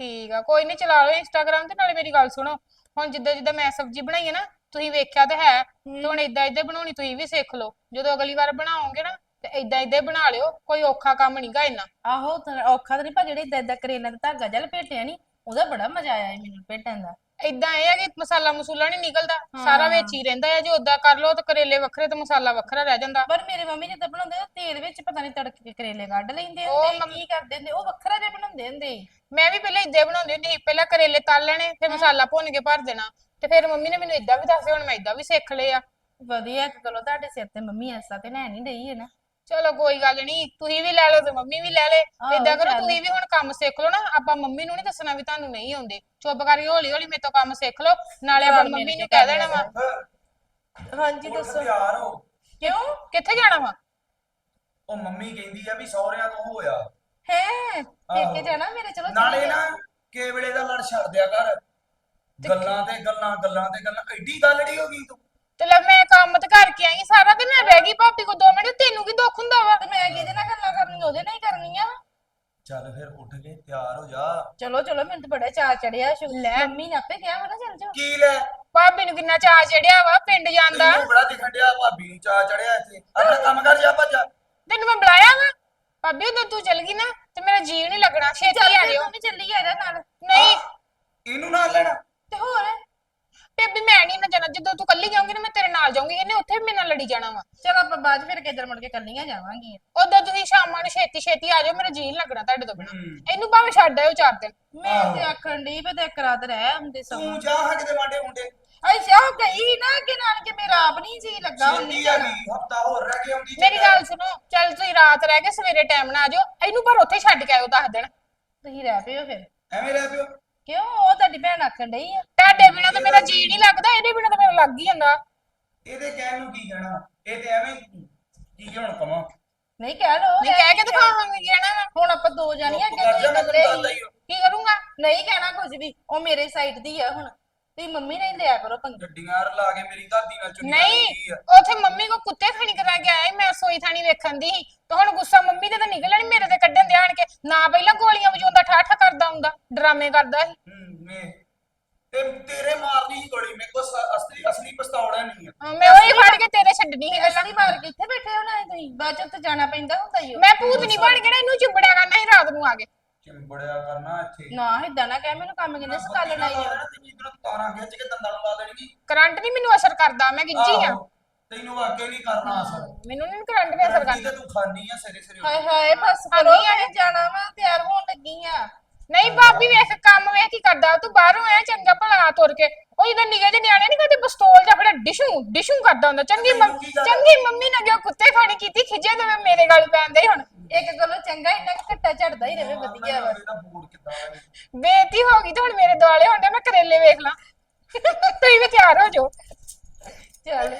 C: ਠੀਕ ਆ ਕੋਈ ਨਹੀਂ ਚਲਾ ਲਓ ਇੰਸਟਾਗ੍ਰਾਮ ਤੇ ਨਾਲੇ ਮੇਰੀ ਗੱਲ ਸੁਣੋ। ਹੁਣ ਜਿੱਦਾਂ ਜਿੱਦਾਂ ਮੈਂ ਸਬਜ਼ੀ ਬਣਾਈ ਹੈ ਨਾ ਤੁਸੀਂ ਵੇਖਿਆ ਤਾਂ ਹੈ ਤੇ ਹੁਣ ਇਦਾਂ ਇਦਾਂ ਬਣਾਉਣੀ ਤੁਸੀਂ ਵੀ ਸਿੱਖ ਲਓ। ਜਦੋਂ ਅਗਲੀ ਵਾਰ ਬਣਾਓਗੇ ਨਾ ਤੇ ਇਦਾਂ ਇਦਾਂ ਬਣਾ ਲਿਓ ਕੋਈ ਔਖਾ ਕੰਮ ਨਹੀਂਗਾ ਇੰਨਾ।
A: ਆਹੋ ਤੇ ਔਖਾ ਤਾਂ ਨਹੀਂ ਪਰ ਜਿਹੜੇ ਏਦਾਂ ਏਦਾਂ ਕਰੇਲਾ ਦਾ ਧਾਗਾ ਜਲ ਭੇਟਿਆ ਨਹੀਂ ਉਹਦਾ ਬੜਾ ਮਜ਼ਾ ਆਇਆ ਮੈਨੂੰ ਭੇਟਣ ਦਾ।
C: ਇਦਾਂ ਇਹ ਹੈ ਕਿ ਮਸਾਲਾ ਮਸੂਲਾ ਨਹੀਂ ਨਿਕਲਦਾ ਸਾਰਾ ਵਿੱਚ ਹੀ ਰਹਿੰਦਾ ਹੈ ਜੇ ਉਦਾਂ ਕਰ ਲਓ ਤਾਂ ਕਰੇਲੇ ਵੱਖਰੇ ਤੇ ਮਸਾਲਾ ਵੱਖਰਾ ਰਹਿ ਜਾਂਦਾ।
A: ਪਰ ਮੇਰੇ ਮੰਮੀ ਜਿੱਦਾਂ ਬਣਾਉਂਦੇ ਤੇਲ ਵਿੱਚ ਪਤਾ ਨਹੀਂ ਤੜਕ ਕੇ ਕਰੇਲੇ ਕੱਢ ਲੈਂਦੇ
C: ਉਹ
A: ਹੁੰਦੇ ਕੀ ਕਰਦੇ ਹੁੰਦੇ ਉਹ ਵੱਖਰਾ ਜਿਹਾ ਬਣਾਉਂਦੇ ਹੁੰਦੇ।
C: ਮੈਂ ਵੀ ਪਹਿਲਾਂ ਇਦਾਂ ਬਣਾਉਂਦੀ ਹੁੰਦੀ ਸੀ ਪਹਿਲਾਂ ਕਰੇਲੇ ਤਲ ਲੈਣੇ ਫਿਰ ਮਸਾਲਾ ਭੁੰਨ ਕੇ ਭਰ ਦੇਣਾ ਤੇ ਫਿਰ ਮੰਮੀ ਨੇ ਮੈਨੂੰ ਇਦਾਂ ਵੀ ਦੱਸਿਆ ਹੁਣ ਮੈਂ ਇਦਾਂ ਵੀ ਸਿੱਖ ਲਏ ਆ।
A: ਵਧੀਆ ਚਲੋ ਤੁਹਾਡੇ ਸਿਰ ਤੇ ਮੰਮੀ ਐਸਾ ਤੇ ਲੈ ਨਹੀਂ ਰਹੀ ਹੈ ਨਾ।
C: ਚਲੋ ਕੋਈ ਗੱਲ ਨਹੀਂ ਤੁਸੀਂ ਵੀ ਲੈ ਲਓ ਤੇ ਮੰਮੀ ਵੀ ਲੈ ਲੇ।
A: ਆਹੋ,
C: ਇਦਾਂ ਕਰੋ
A: ਚੱਲ।
C: ਤੁਸੀਂ ਵੀ ਹੁਣ ਕੰਮ ਸਿੱਖ ਲਓ ਨਾ ਆਪਾਂ ਮੰਮੀ ਨੂੰ ਨਹੀਂ ਦੱਸਣਾ ਵੀ ਤੁਹਾਨੂੰ ਨਹੀਂ ਆਉਂਦੇ। ਚੁੱਪ ਕਰਕੇ ਹੌਲੀ ਹੌਲੀ ਮੇਰੇ ਤੋਂ ਕੰਮ ਸਿੱਖ ਲਓ ਨਾਲੇ ਆਪਾਂ
A: ਰਲ ਮਿਲ
C: ਮੰਮੀ
A: ਕੇ
C: ਨੂੰ ਕਹਿ ਦੇਣਾ ਵਾ।
D: ਹਾਂਜੀ ਦੱਸੋ।
E: ਤਿਆਰ ਹੋ।
C: ਕਿਉਂ? ਕਿੱਥੇ ਜਾਣਾ ਵਾ?
E: ਉਹ ਮੰਮੀ ਕਹਿੰਦੀ ਆ ਵੀ ਸਹੁਰਿਆਂ ਤੋਂ ਹੋਇਆ।
A: ਹੈ
E: ਆਹੋ।
A: ਕੇ ਜਾਣਾ ਮੇਰੇ? ਚਲੋ
E: ਨਾਲੇ ਨਾ ਕੇ ਵੇਲੇ ਦਾ ਲੜ ਛੱਡ ਦਿਆ ਕਰ। ਗੱਲਾਂ ਤੇ ਗੱਲਾਂ ਗੱਲਾਂ ਤੇ ਗੱਲਾਂ। ਐਡੀ ਗੱਲੜੀ ਹੋ ਗਈ ਤੂੰ?
C: ਤੇ ਲੈ ਮੈਂ ਕੰਮ ਤੇ ਕਰਕੇ ਆਈ ਸਾਰਾ ਦਿਨ ਮੈਂ ਰਹਿ ਗਈ ਭਾਬੀ ਕੋ 2 ਮਿੰਟ ਤੈਨੂੰ ਕੀ ਦੁੱਖ ਹੁੰਦਾ ਵਾ?
A: ਤੇ ਮੈਂ ਕਿਹਦੇ ਨਾਲ ਗੱਲਾਂ ਕਰਨੀਆਂ ਉਹਦੇ ਨਾਲ ਹੀ ਕਰਨੀਆਂ ਵਾ।
E: ਚੱਲ
D: ਚਲੋ ਮੈਨੂੰ ਤਾਂ ਬੜਾ ਚਾਅ ਚੜਿਆ
C: ਲੈ।
D: ਮੰਮੀ ਨੇ ਆਪੇ ਕਿਹਾ ਵਾ ਨਾ ਚੱਲ ਜਾਓ।
E: ਕੀ ਲੈ?
C: ਭਾਬੀ ਨੂੰ ਕਿੰਨਾ ਚਾਅ ਚੜਿਆ ਵਾ ਪਿੰਡ ਜਾਂਦਾ
E: ਤੈਨੂੰ ਬੜਾ ਦਿਖਣ ਡਿਆ ਭਾਬੀ ਨੂੰ ਚਾਹ ਚੜਿਆ ਇੱਥੇ। ਆਪਣਾ ਕੰਮ ਕਰ ਜਾ ਭੱਜ
C: ਤੈਨੂੰ ਮੈਂ ਬੁਲਾਇਆ ਵਾ। ਭਾਬੀ ਉਦੋਂ ਤੂੰ ਚਲ ਗਈ ਨਾ ਤੇ ਮੇਰਾ ਜੀਵ ਨਹੀਂ ਲੱਗਣਾ ਛੇਤੀ ਆ ਜਿਓ
D: ਮੰਮੀ ਚੱਲੀ ਆ ਜਾ ਨਾਲ।
C: ਨਹੀਂ।
E: ਇਹਨੂੰ ਨਾਲ ਲੈਣਾ।
D: ਤੇ ਹੋਰ?
C: ਬੇਬੀ ਮੈਂ ਨਹੀਂ ਨਾ ਜਾਣਾ ਜਦੋਂ ਤੂੰ ਕੱਲੀ ਜਾਊਂਗੀ ਨਾ ਮੈਂ ਨਾਲ ਜਾਊਂਗੀ ਇਹਨੇ ਉੱਥੇ ਵੀ ਮੇਰੇ ਨਾਲ ਲੜੀ ਜਾਣਾ ਵਾ।
D: ਚਲੋ ਆਪਾਂ ਬਾਅਦ 'ਚ ਫਿਰ ਕਿੱਧਰ ਮੁੜ ਕੇ ਕੱਲੀਆਂ ਜਾਵਾਂਗੀਆਂ।
C: ਉਦੋਂ ਤੁਸੀਂ ਸ਼ਾਮਾਂ ਨੂੰ ਛੇਤੀ ਛੇਤੀ ਆ ਜਾਓ ਮੇਰਾ ਜੀਵ ਲੱਗਣਾ ਤੁਹਾਡੇ ਤੋਂ ਬਿਨਾਂ।
E: ਹੂੰ।
C: ਇਹਨੂੰ ਭਾਵੇਂ ਛੱਡ ਆਇਓ ਚਾਰ ਦਿਨ।
D: ਮੈਂ ਤੇ ਆਖਣ ਦੀ ਵੀ ਤੇ ਇੱਕ ਰਾਤ ਰਹਿ ਹੁੰਦੇ ਸਭ
E: ਤੂੰ ਜਾ ਹਾਂ ਕਿਤੇ ਵਾਂਡੇ ਮੁੰਡੇ।
D: ਅੱਛਾ ਉਹ ਗਈ ਨਾ ਕਿ ਨਾਲ ਕਿ ਮੇਰਾ ਆਪ ਨਹੀਂ ਜੀ ਲੱਗਾ ਨਹੀਂ
E: ਛੇਤੀ ਆ ਗਈ ਹਫਤਾ ਹੋਰ ਰਹਿ ਕੇ ਆਉਂਦੀ
C: ਮੇਰੀ ਗੱਲ ਸੁਣੋ ਚੱਲ ਤੁਸੀਂ ਰਾਤ ਰਹਿ ਕੇ ਸਵੇਰੇ ਟਾਈਮ ਨਾਲ ਆ ਜਾਓ ਇਹਨੂੰ ਪਰ ਉੱਥੇ ਛੱਡ ਕੇ ਆਇਓ ਦੱਸ ਦਿਨ।
D: ਤੁਸੀਂ ਰਹਿ ਪਿਓ ਫਿਰ।
E: ਐਵੇਂ ਰਹਿ ਪਿਓ।
D: ਕਿਉਂ? ਉਹ ਤੁਹਾਡੀ ਭੈਣ ਆਖਣ ਡਈ ਆ।
C: ਤੁਹਾਡੇ ਬਿਨਾਂ ਤਾਂ ਮੇਰਾ ਜੀ ਨਹੀਂ ਲੱਗਦਾ ਇਹਦੇ ਬਿਨਾਂ ਤਾਂ ਮੇਰਾ ਲੱਗ ਹੀ ਜਾਂਦਾ।
E: ਇਹਦੇ ਕਹਿਣ ਨੂੰ ਕੀ ਕਹਿਣਾ? ਇਹ ਤੇ ਐਵੇਂ ਕੀ ਹੁਣ ਕਵਾਂ
D: ਨਹੀਂ ਕਹਿ ਲੋ
C: ਨਹੀਂ ਕਹਿ ਕੇ ਦਿਖਾਵਾਂਗੇ ਕਹਿਣਾ ਵਾ।
D: ਹੁਣ ਆਪਾਂ ਦੋ ਜਾਣੀਆਂ
E: ਚੁੱਪ
D: ਅੱਗੇ
E: ਕਰ ਜਾ,
D: ਤੁਸੀਂ
E: ਮੈਂ
D: ਇਕੱਲੇ
E: ਤੈਨੂੰ ਦੱਸਦਾ
D: ਹੀ
E: ਹੀ। ਹਾਂ।
C: ਕੀ ਕਰੂੰਗਾ?
D: ਨਹੀਂ ਕਹਿਣਾ ਕੁਝ ਵੀ ਉਹ ਮੇਰੇ ਸਾਈਡ ਦੀ ਆ ਹੁਣ। ਤੁਸੀਂ ਮੰਮੀ ਨਹੀਂ ਲਿਆ ਕਰੋ ਪੰਗੇ।
E: ਗੱਡੀਆਂ ਰਲਾ ਕੇ ਮੇਰੀ ਦਾਦੀ ਨਾਲ ਚੁੰਨੀ
C: ਨਹੀਂ ਉੱਥੇ ਮੰਮੀ ਕੋ ਕੁੱਤੇ ਖਾਣੀ ਕਰਾ ਕੇ ਆਇਆ ਸੀ, ਮੈਂ ਸੋਈ ਥਾਣੀ ਵੇਖਣ ਦੀ ਸੀ। ਤੇ ਹੁਣ ਗੁੱਸਾ ਮੰਮੀ ਤੇ ਤਾਂ ਨਿਕਲਣਾ ਨਹੀਂ ਮੇਰੇ ਤੇ ਕੱਢਣ ਦੇ ਆਣ ਕੇ। ਨਾ ਪਹਿਲਾਂ ਗੋਲੀਆਂ ਵਜਾਉਂਦਾ ਠਾਠਾ ਕਰਦਾ ਹੁੰਦਾ ਡਰਾਮੇ ਕਰਦਾ ਸੀ।
E: ਹੂੰ ਮੈਂ ਤੇ ਤੇਰੇ ਮਾਰਨੀ ਹੀ ਗੋਲੀ ਮੇਰੇ ਕੋਲ ਸ- ਅਸਲੀ ਅਸਲੀ ਪਿਸਤੌਲ ਨਹੀਂ ਆ।
C: ਹਾਂ, ਮੈਂ ਉਹੀ ਫੜ ਕੇ ਤੇਰੇ ਛੱਡਣੀ ਸੀ
D: ਅਸਲੀ ਮਾਰ ਕੇ ਇੱਥੇ ਬੈਠੇ ਹੋ ਨਾ ਤੁਸੀਂ। ਬਾਅਦ ਚ ਉੱਥੇ ਜਾਣਾ ਪੈਂਦਾ ਹੁੰਦਾ ਹੀ
C: ਮੈਂ ਭੂਤ ਨਹੀਂ ਬਣ ਕੇ ਨਾ ਇਹਨੂੰ ਚੁੰਬੜਿਆ ਕਰਨਾ ਸੀ ਰਾਤ ਨੂੰ ਆ ਕੇ
E: ਚਿੰਬੜਿਆ ਕਰਨਾ ਇੱਥੇ।
D: ਨਾ ਏਦਾਂ ਨਾ ਕਹਿ ਮੈਨੂੰ ਕੰਮ ਕਿੰਨੇ ਸਕਾਲਣ ਆਈ ਆ।
E: ਤੈਨੂੰ ਇਧਰੋਂ ਤਾਰਾਂ ਖਿੱਚ ਕੇ ਦੰਦਾਂ ਨੂੰ ਲਾ ਦੇਣਗੀ।
C: ਕਰੰਟ ਨਹੀਂ ਮੈਨੂੰ ਅਸਰ ਕਰਦਾ ਮੈਂ ਗਿੱਜੀ ਆ।
E: ਆਹੋ, ਤੈਨੂੰ ਵਾਕਿਆ ਨਹੀਂ ਕਰਨਾ ਅਸਰ।
C: ਮੈਨੂੰ ਨਹੀਂ ਕਰੰਟ ਵੀ ਅਸਰ ਕਰਦਾ।
E: ਤੇ ਤੂੰ ਖਾਨੀ ਆ ਸਿਰੇ ਸਿਰੇ।
D: ਹਾਏ ਹਾਏ ਬਸ
C: ਹਾਂ,
D: ਕਰੋ। ਮੈਂ ਜਾਣਾ ਵਾ ਤਿਆਰ ਹੋਣ ਲੱਗੀ ਆ।
C: ਨਹੀਂ ਭਾਬੀ ਵੇਖ ਕੰਮ ਵੇਖ ਕੀ ਕਰਦਾ ਤੂੰ ਬਾਹਰੋਂ ਆਇਆ ਚੰਗਾ ਭਲਾ ਤੁਰ ਕੇ ਉਹ ਜਦੋਂ ਨਿਗੇ ਜਿਹੇ ਨਿਆਣੇ ਨਹੀਂ ਕਦੇ ਪਿਸਤੌਲ ਜਾਂ ਫੜਾ ਡਿਸ਼ੂ ਡਿਸ਼ੂ ਕਰਦਾ ਹੁੰਦਾ ਚੰਗੀ ਮੰਮ-? ਚੰਗੀ ਮੰਮੀ ਨੇ ਜੋ ਕੁੱਤੇ ਖਾਣੀ ਕੀਤੀ ਖਿਜੇ ਤੇ ਮੇਰੇ ਗੱਲ ਪੈਂਦੇ ਹੁਣ
D: ਇੱਕ ਗੱਲੋਂ ਚੰਗਾ ਇੰਨਾ ਕੁ ਘੱਟਾ ਝੜਦਾ ਹੀ ਰਵੇ ਵਧੀਆ ਵਾ
E: ਇਹਦਾ ਕਿੱਦਾਂ?
C: ਬੇਇੱਜ਼ਤੀ ਹੋ ਗਈ ਤੇ ਹੁਣ ਮੇਰੇ ਦੁਆਲੇ ਹੁੰਦੇ ਮੈਂ ਕਰੇਲੇ ਵੇਖ ਲਾਂ ਤੁਸੀਂ ਵੀ ਤਿਆਰ ਹੋ ਜਾਓ
D: ਚੱਲ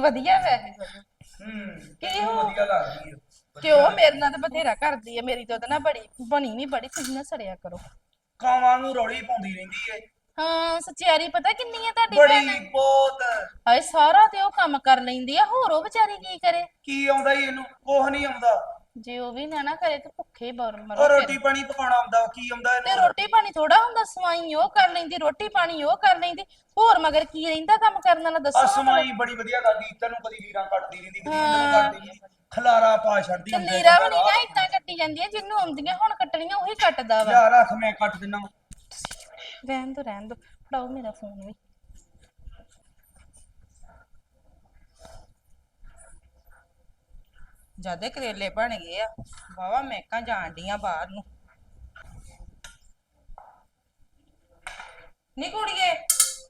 D: ਵਧੀਆ ਵੈਸੇ ਸਗੋਂ।
E: ਹੂੰ
D: ਕੀ ਹੋ-
E: ਵਧੀਆ ਲੱਗਦੀ ਆ
D: ਕਿਉਂ ਮੇਰੇ ਨਾਲ ਤਾਂ ਬਥੇਰਾ ਕਰਦੀ ਆ ਮੇਰੀ ਤਾਂ ਉਹਦੇ ਨਾਲ ਬੜੀ ਬਣੀ ਨਹੀਂ ਬੜੀ ਤੁਸੀਂ ਨਾ ਸੜਿਆ ਕਰੋ।
E: ਕਾਵਾਂ ਨੂੰ ਰੌਲੀ ਪਾਉਂਦੀ ਰਹਿੰਦੀ ਏ।
D: ਹਾਂ ਸਚਿਆਰੀ ਪਤਾ ਕਿੰਨੀ ਆ ਤੁਹਾਡੀ ਭੈਣ
E: ਬੜੀ ਬਹੁਤ।
D: ਹਾਏ ਸਾਰਾ ਤੇ ਉਹ ਕੰਮ ਕਰ ਲੈਂਦੀ ਆ ਹੋਰ ਉਹ ਵਿਚਾਰੀ ਕੀ ਕਰੇ?
E: ਕੀ ਆਉਂਦਾ ਈ ਇਹਨੂੰ? ਕੁਝ ਨਹੀਂ ਆਉਂਦਾ।
D: ਜੇ ਉਹ ਵੀ ਨਾ ਨਾ ਕਰੇ ਤੇ ਭੁੱਖੇ ਬਰ
E: ਉਹ
D: ਮਰੋ
E: ਰੋਟੀ ਪਾਣੀ ਪਕਾਉਣਾ ਆਉਂਦਾ ਕੀ ਆਉਂਦਾ
D: ਤੇ
E: ਇਹਨੂੰ
D: ਰੋਟੀ ਪਾਣੀ ਥੋੜਾ ਹੁੰਦਾ ਸਵਾਈ ਉਹ ਕਰ ਲੈਂਦੀ ਰੋਟੀ ਪਾਣੀ ਉਹ ਕਰ ਲੈਂਦੀ। ਹੋਰ ਮਗਰ ਕੀ ਰਹਿੰਦਾ ਕੰਮ ਕਰਨ ਵਾਲਾ ਦੱਸੋ। ਨਾ
E: ਅਸਮਾਈ ਬੜੀ ਵਧੀਆ ਕਰਦੀ ਤੈਨੂੰ ਕਦੀ ਲੀਰਾਂ ਕੱਟਦੀ ਰਹਿੰਦੀ ਕਦੀ ਇਹਨੂੰ ਕੱਟਦੀ ਰਹਿੰਦੀ। ਖਲਾਰਾ ਪਾ ਛੱਡਦੀ ਹੁੰਦੇ
D: ਲੀਰਾ ਵੀ ਨਹੀਂ ਨਾ ਇਦਾਂ ਕੱਟੀ ਜਾਂਦੀਆਂ ਜਿਹਨੂੰ ਆਉਂਦੀਆਂ ਹੁਣ ਕੱਟਣੀਆਂ ਉਹੀ ਕੱਟਦਾ ਵਾ।
E: ਯਾਰ ਰੱਖ ਮੈਂ ਕੱਟ ਦਿੰਦਾ
D: ਰਹਿਣ ਦੋ ਰਹਿਣ ਦੋ ਫੜਾਓ ਮੇਰਾ ਫੋਨ ਵੀ। ਜਦੇ ਕਰੇਲੇ ਬਣ ਗਏ ਆ ਵਾਵਾ ਮੈਕਾਂ ਜਾਣ ਡੀਆਂ ਬਾਹਰ ਨੂੰ। ਨੀ ਕੁੜੀਏ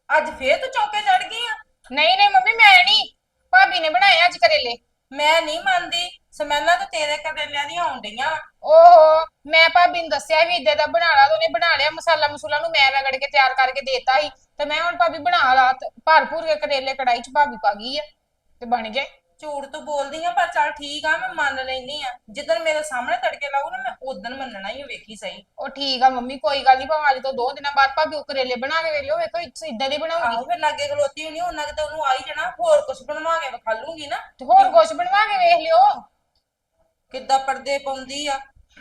D: ਅੱਜ ਫੇਰ ਤੂੰ ਚੌਕੇ ਚੜ ਗਈ ਆ?
C: ਨਹੀਂ ਨਹੀਂ ਮੰਮੀ ਮੈਂ ਨਹੀਂ ਭਾਬੀ ਨੇ ਬਣਾਏ ਅੱਜ ਕਰੇਲੇ।
D: ਮੈਂ ਨਹੀਂ ਮੰਨਦੀ ਸਮੈਲਾਂ ਤਾਂ ਤੇਰੇ ਕਰੇਲਿਆਂ ਦੀਆਂ ਆਉਣ ਡਈਆਂ।
C: ਓਹੋ, ਮੈਂ ਭਾਬੀ ਨੂੰ ਦੱਸਿਆ ਵੀ ਇਦਾਂ ਦਾ ਬਣਾ ਲਾ, ਤੇ ਉਹਨੇ ਬਣਾ ਲਿਆ ਮਸਾਲਾ ਮਸੂਲਾ ਨੂੰ ਮੈਂ ਰਗੜ ਕੇ ਤਿਆਰ ਕਰਕੇ ਦੇਤਾ ਸੀ। ਤੇ ਮੈਂ ਹੁਣ ਭਾਬੀ ਬਣਾ ਲਾ, ਤੇ ਭਰ ਭੂਰ ਕੇ ਕਰੇਲੇ ਕੜਾਈ ਚ ਭਾਬੀ ਪਾ ਗਈ ਆ, ਤੇ ਬਣ ਗਏ।
D: ਝੂਠ ਤੂੰ ਬੋਲਦੀ ਆ ਪਰ ਚੱਲ ਠੀਕ ਆ ਮੈਂ ਮੰਨ ਲੈਂਦੀ ਆ। ਜਿੱਦਣ ਮੇਰੇ ਸਾਹਮਣੇ ਤੜਕੇ ਲਾਉ ਨਾ ਮੈਂ ਉਦੋਂ ਮੰਨਣਾ ਹੀ ਆ, ਵੇਖੀ ਸਹੀ।
C: ਉਹ ਠੀਕ ਆ ਮੰਮੀ ਕੋਈ ਗੱਲ ਨਹੀਂ ਭਾਵੇਂ ਅੱਜ ਤੋਂ ਦੋ ਦਿਨਾਂ ਬਾਅਦ ਭਾਬੀ ਉਹ ਕਰੇਲੇ ਬਣਾ ਕੇ ਵੇਲਿਓ ਵੇਖੋ ਇਦਾਂ ਦੇ ਬਣਾਉਗੀ।
D: ਆਹੋ ਫਿਰ ਲਾਗੇ ਖਲੋਤੀ ਹੋਣੀ ਉਹਨਾਂ ਕਿਤੇ ਉਹਨੂੰ ਆਈ ਜਾਣਾ ਹੋਰ ਕੁਝ ਬਣਵਾ ਕੇ ਵਿਖਾ ਲੂੰਗੀ ਨਾ।
C: ਤੇ ਹੋਰ ਕੁਛ ਬਣਵਾ ਕੇ ਵੇਖ ਲਿਓ।
D: ਕਿੱਦਾਂ ਪਰਦੇ ਪਾਉਂਦੀ ਆ।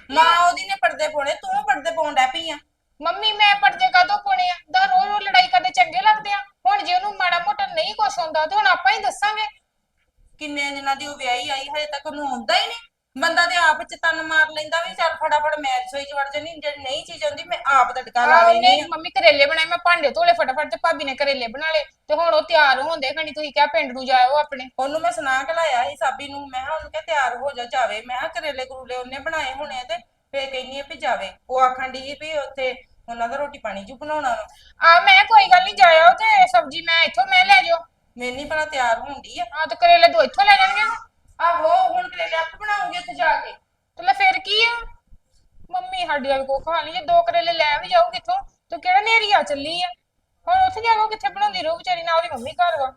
D: ਨਾ ਉਹਦੀ ਨੇ ਪਰਦੇ ਪਾਉਣੇ ਤੂੰ ਪਰਦੇ ਪਾਉਣ ਡੈ ਪਈ ਆ।
C: ਮੰਮੀ ਮੈਂ ਪਰਦੇ ਕਾਦੋਂ ਪਾਉਣੇ ਆ? ਦਾ ਰੋਜ਼ ਰੋਜ਼ ਲੜਾਈ ਕਰਦੇ ਚੰਗੇ ਲੱਗਦੇ ਆ। ਹੁਣ ਜੇ ਉਹਨੂੰ ਮਾੜਾ ਮੋਟਾ ਨਹੀਂ ਕੁਛ ਹੁੰਦਾ ਤੇ ਹੁਣ ਆਪਾਂ ਹੀ ਦੱਸਾਂਗੇ।
D: ਕਿੰਨੇ ਦਿਨਾਂ ਦੀ ਉਹ ਵਿਆਹੀ ਆਈ ਹਜੇ ਤੱਕ ਉਹਨੂੰ ਆਉਂਦਾ ਹੀ ਨਹੀਂ। ਬੰਦਾ ਤੇ ਆਪ ਚ ਤਨ ਮਾਰ ਲੈਂਦਾ ਵੀ ਚੱਲ ਫਟਾਫਟ ਮੈਂ ਰਸੋਈ ਚ ਵੜ ਜਿਹੜੀ ਨਹੀਂ ਚੀਜ਼ ਆਉਂਦੀ ਮੈਂ ਆਪ ਤੜਕਾ ਲਾ
C: ਆਹੋ,
D: ਲੈਣੀ
C: ਨਹੀਂ ਮੰਮੀ ਕਰੇਲੇ ਬਣਾਏ ਮੈਂ ਭਾਂਡੇ ਧੋਲੇ ਫਟਾਫਟ ਤੇ ਭਾਬੀ ਨੇ ਕਰੇਲੇ ਬਣਾ ਲਏ ਤੇ ਹੁਣ ਉਹ ਤਿਆਰ ਹੋਣਦੇ ਖਣੀ ਤੁਸੀਂ ਕਿਹਾ ਪਿੰਡ ਨੂੰ ਜਾਇਓ ਆਪਣੇ।
D: ਉਹਨੂੰ ਮੈਂ ਸੁਣਾ ਕੇ ਲਾਇਆ ਸੀ ਸਾਬੀ ਨੂੰ ਮੈਂ ਕਿਹਾ ਉਹਨੂੰ ਕਿਹਾ ਤਿਆਰ ਹੋ ਜਾ ਜਾਵੇ। ਮੈਂ ਕਿਹਾ ਕਰੇਲੇ ਕਰੂਲੇ ਉਹਨੇ ਬਣਾਏ ਹੋਣੇ ਆ ਤੇ ਫੇਰ ਕਹਿੰਦੀ ਆ ਵੀ ਜਾਵੇ। ਉਹ ਆਖਣ ਦੀ ਵੀ ਉੱਥੇ ਉਹਨਾਂ ਦਾ ਰੋਟੀ ਪਾਣੀ ਜੂ ਬਣਾਉਣਾ ਵਾ।
C: ਆ ਮੈਂ ਕੋਈ ਗੱਲ ਨਹੀਂ ਜਾਇਓ ਤੇ ਸਬਜ਼ੀ ਮੈਂ ਇੱਥੋਂ ਮੈਂ ਲੈ ਜਾਓ
D: ਮੈਨੂੰ ਨਹੀਂ ਪਤਾ ਤਿਆਰ ਹੁੰਦੀ ਆ।
C: ਆ ਤੇ ਕਰੇਲੇ ਦੋ ਇੱਥੋਂ ਲੈ ਜਾਣਗੇ
D: ਆਹੋ ਹੁਣ ਕਰੇਲੇ ਆਪ ਬਣਾਉਂਗੀ ਉੱਥੇ ਜਾ ਕੇ।
C: ਤੇ ਲੈ ਫਿਰ ਕੀ ਆ? ਮੰਮੀ ਸਾਡੀ ਵਾਲ ਕੋ ਖਾ ਲਈ ਜੇ ਦੋ ਕਰੇਲੇ ਲੈ ਵੀ ਜਾਊਗੀ ਇੱਥੋਂ ਤੇ ਕਿਹੜਾ ਨੇਰੀ ਆ ਚੱਲੀ ਆ? ਹੁਣ ਉੱਥੇ ਜਾ ਕੇ ਉਹ ਕਿੱਥੇ ਬਣਾਉਂਦੀ ਰਹੂ ਵਿਚਾਰੀ ਨਾਲ ਉਹਦੀ ਮੰਮੀ ਘਰ ਵਾ।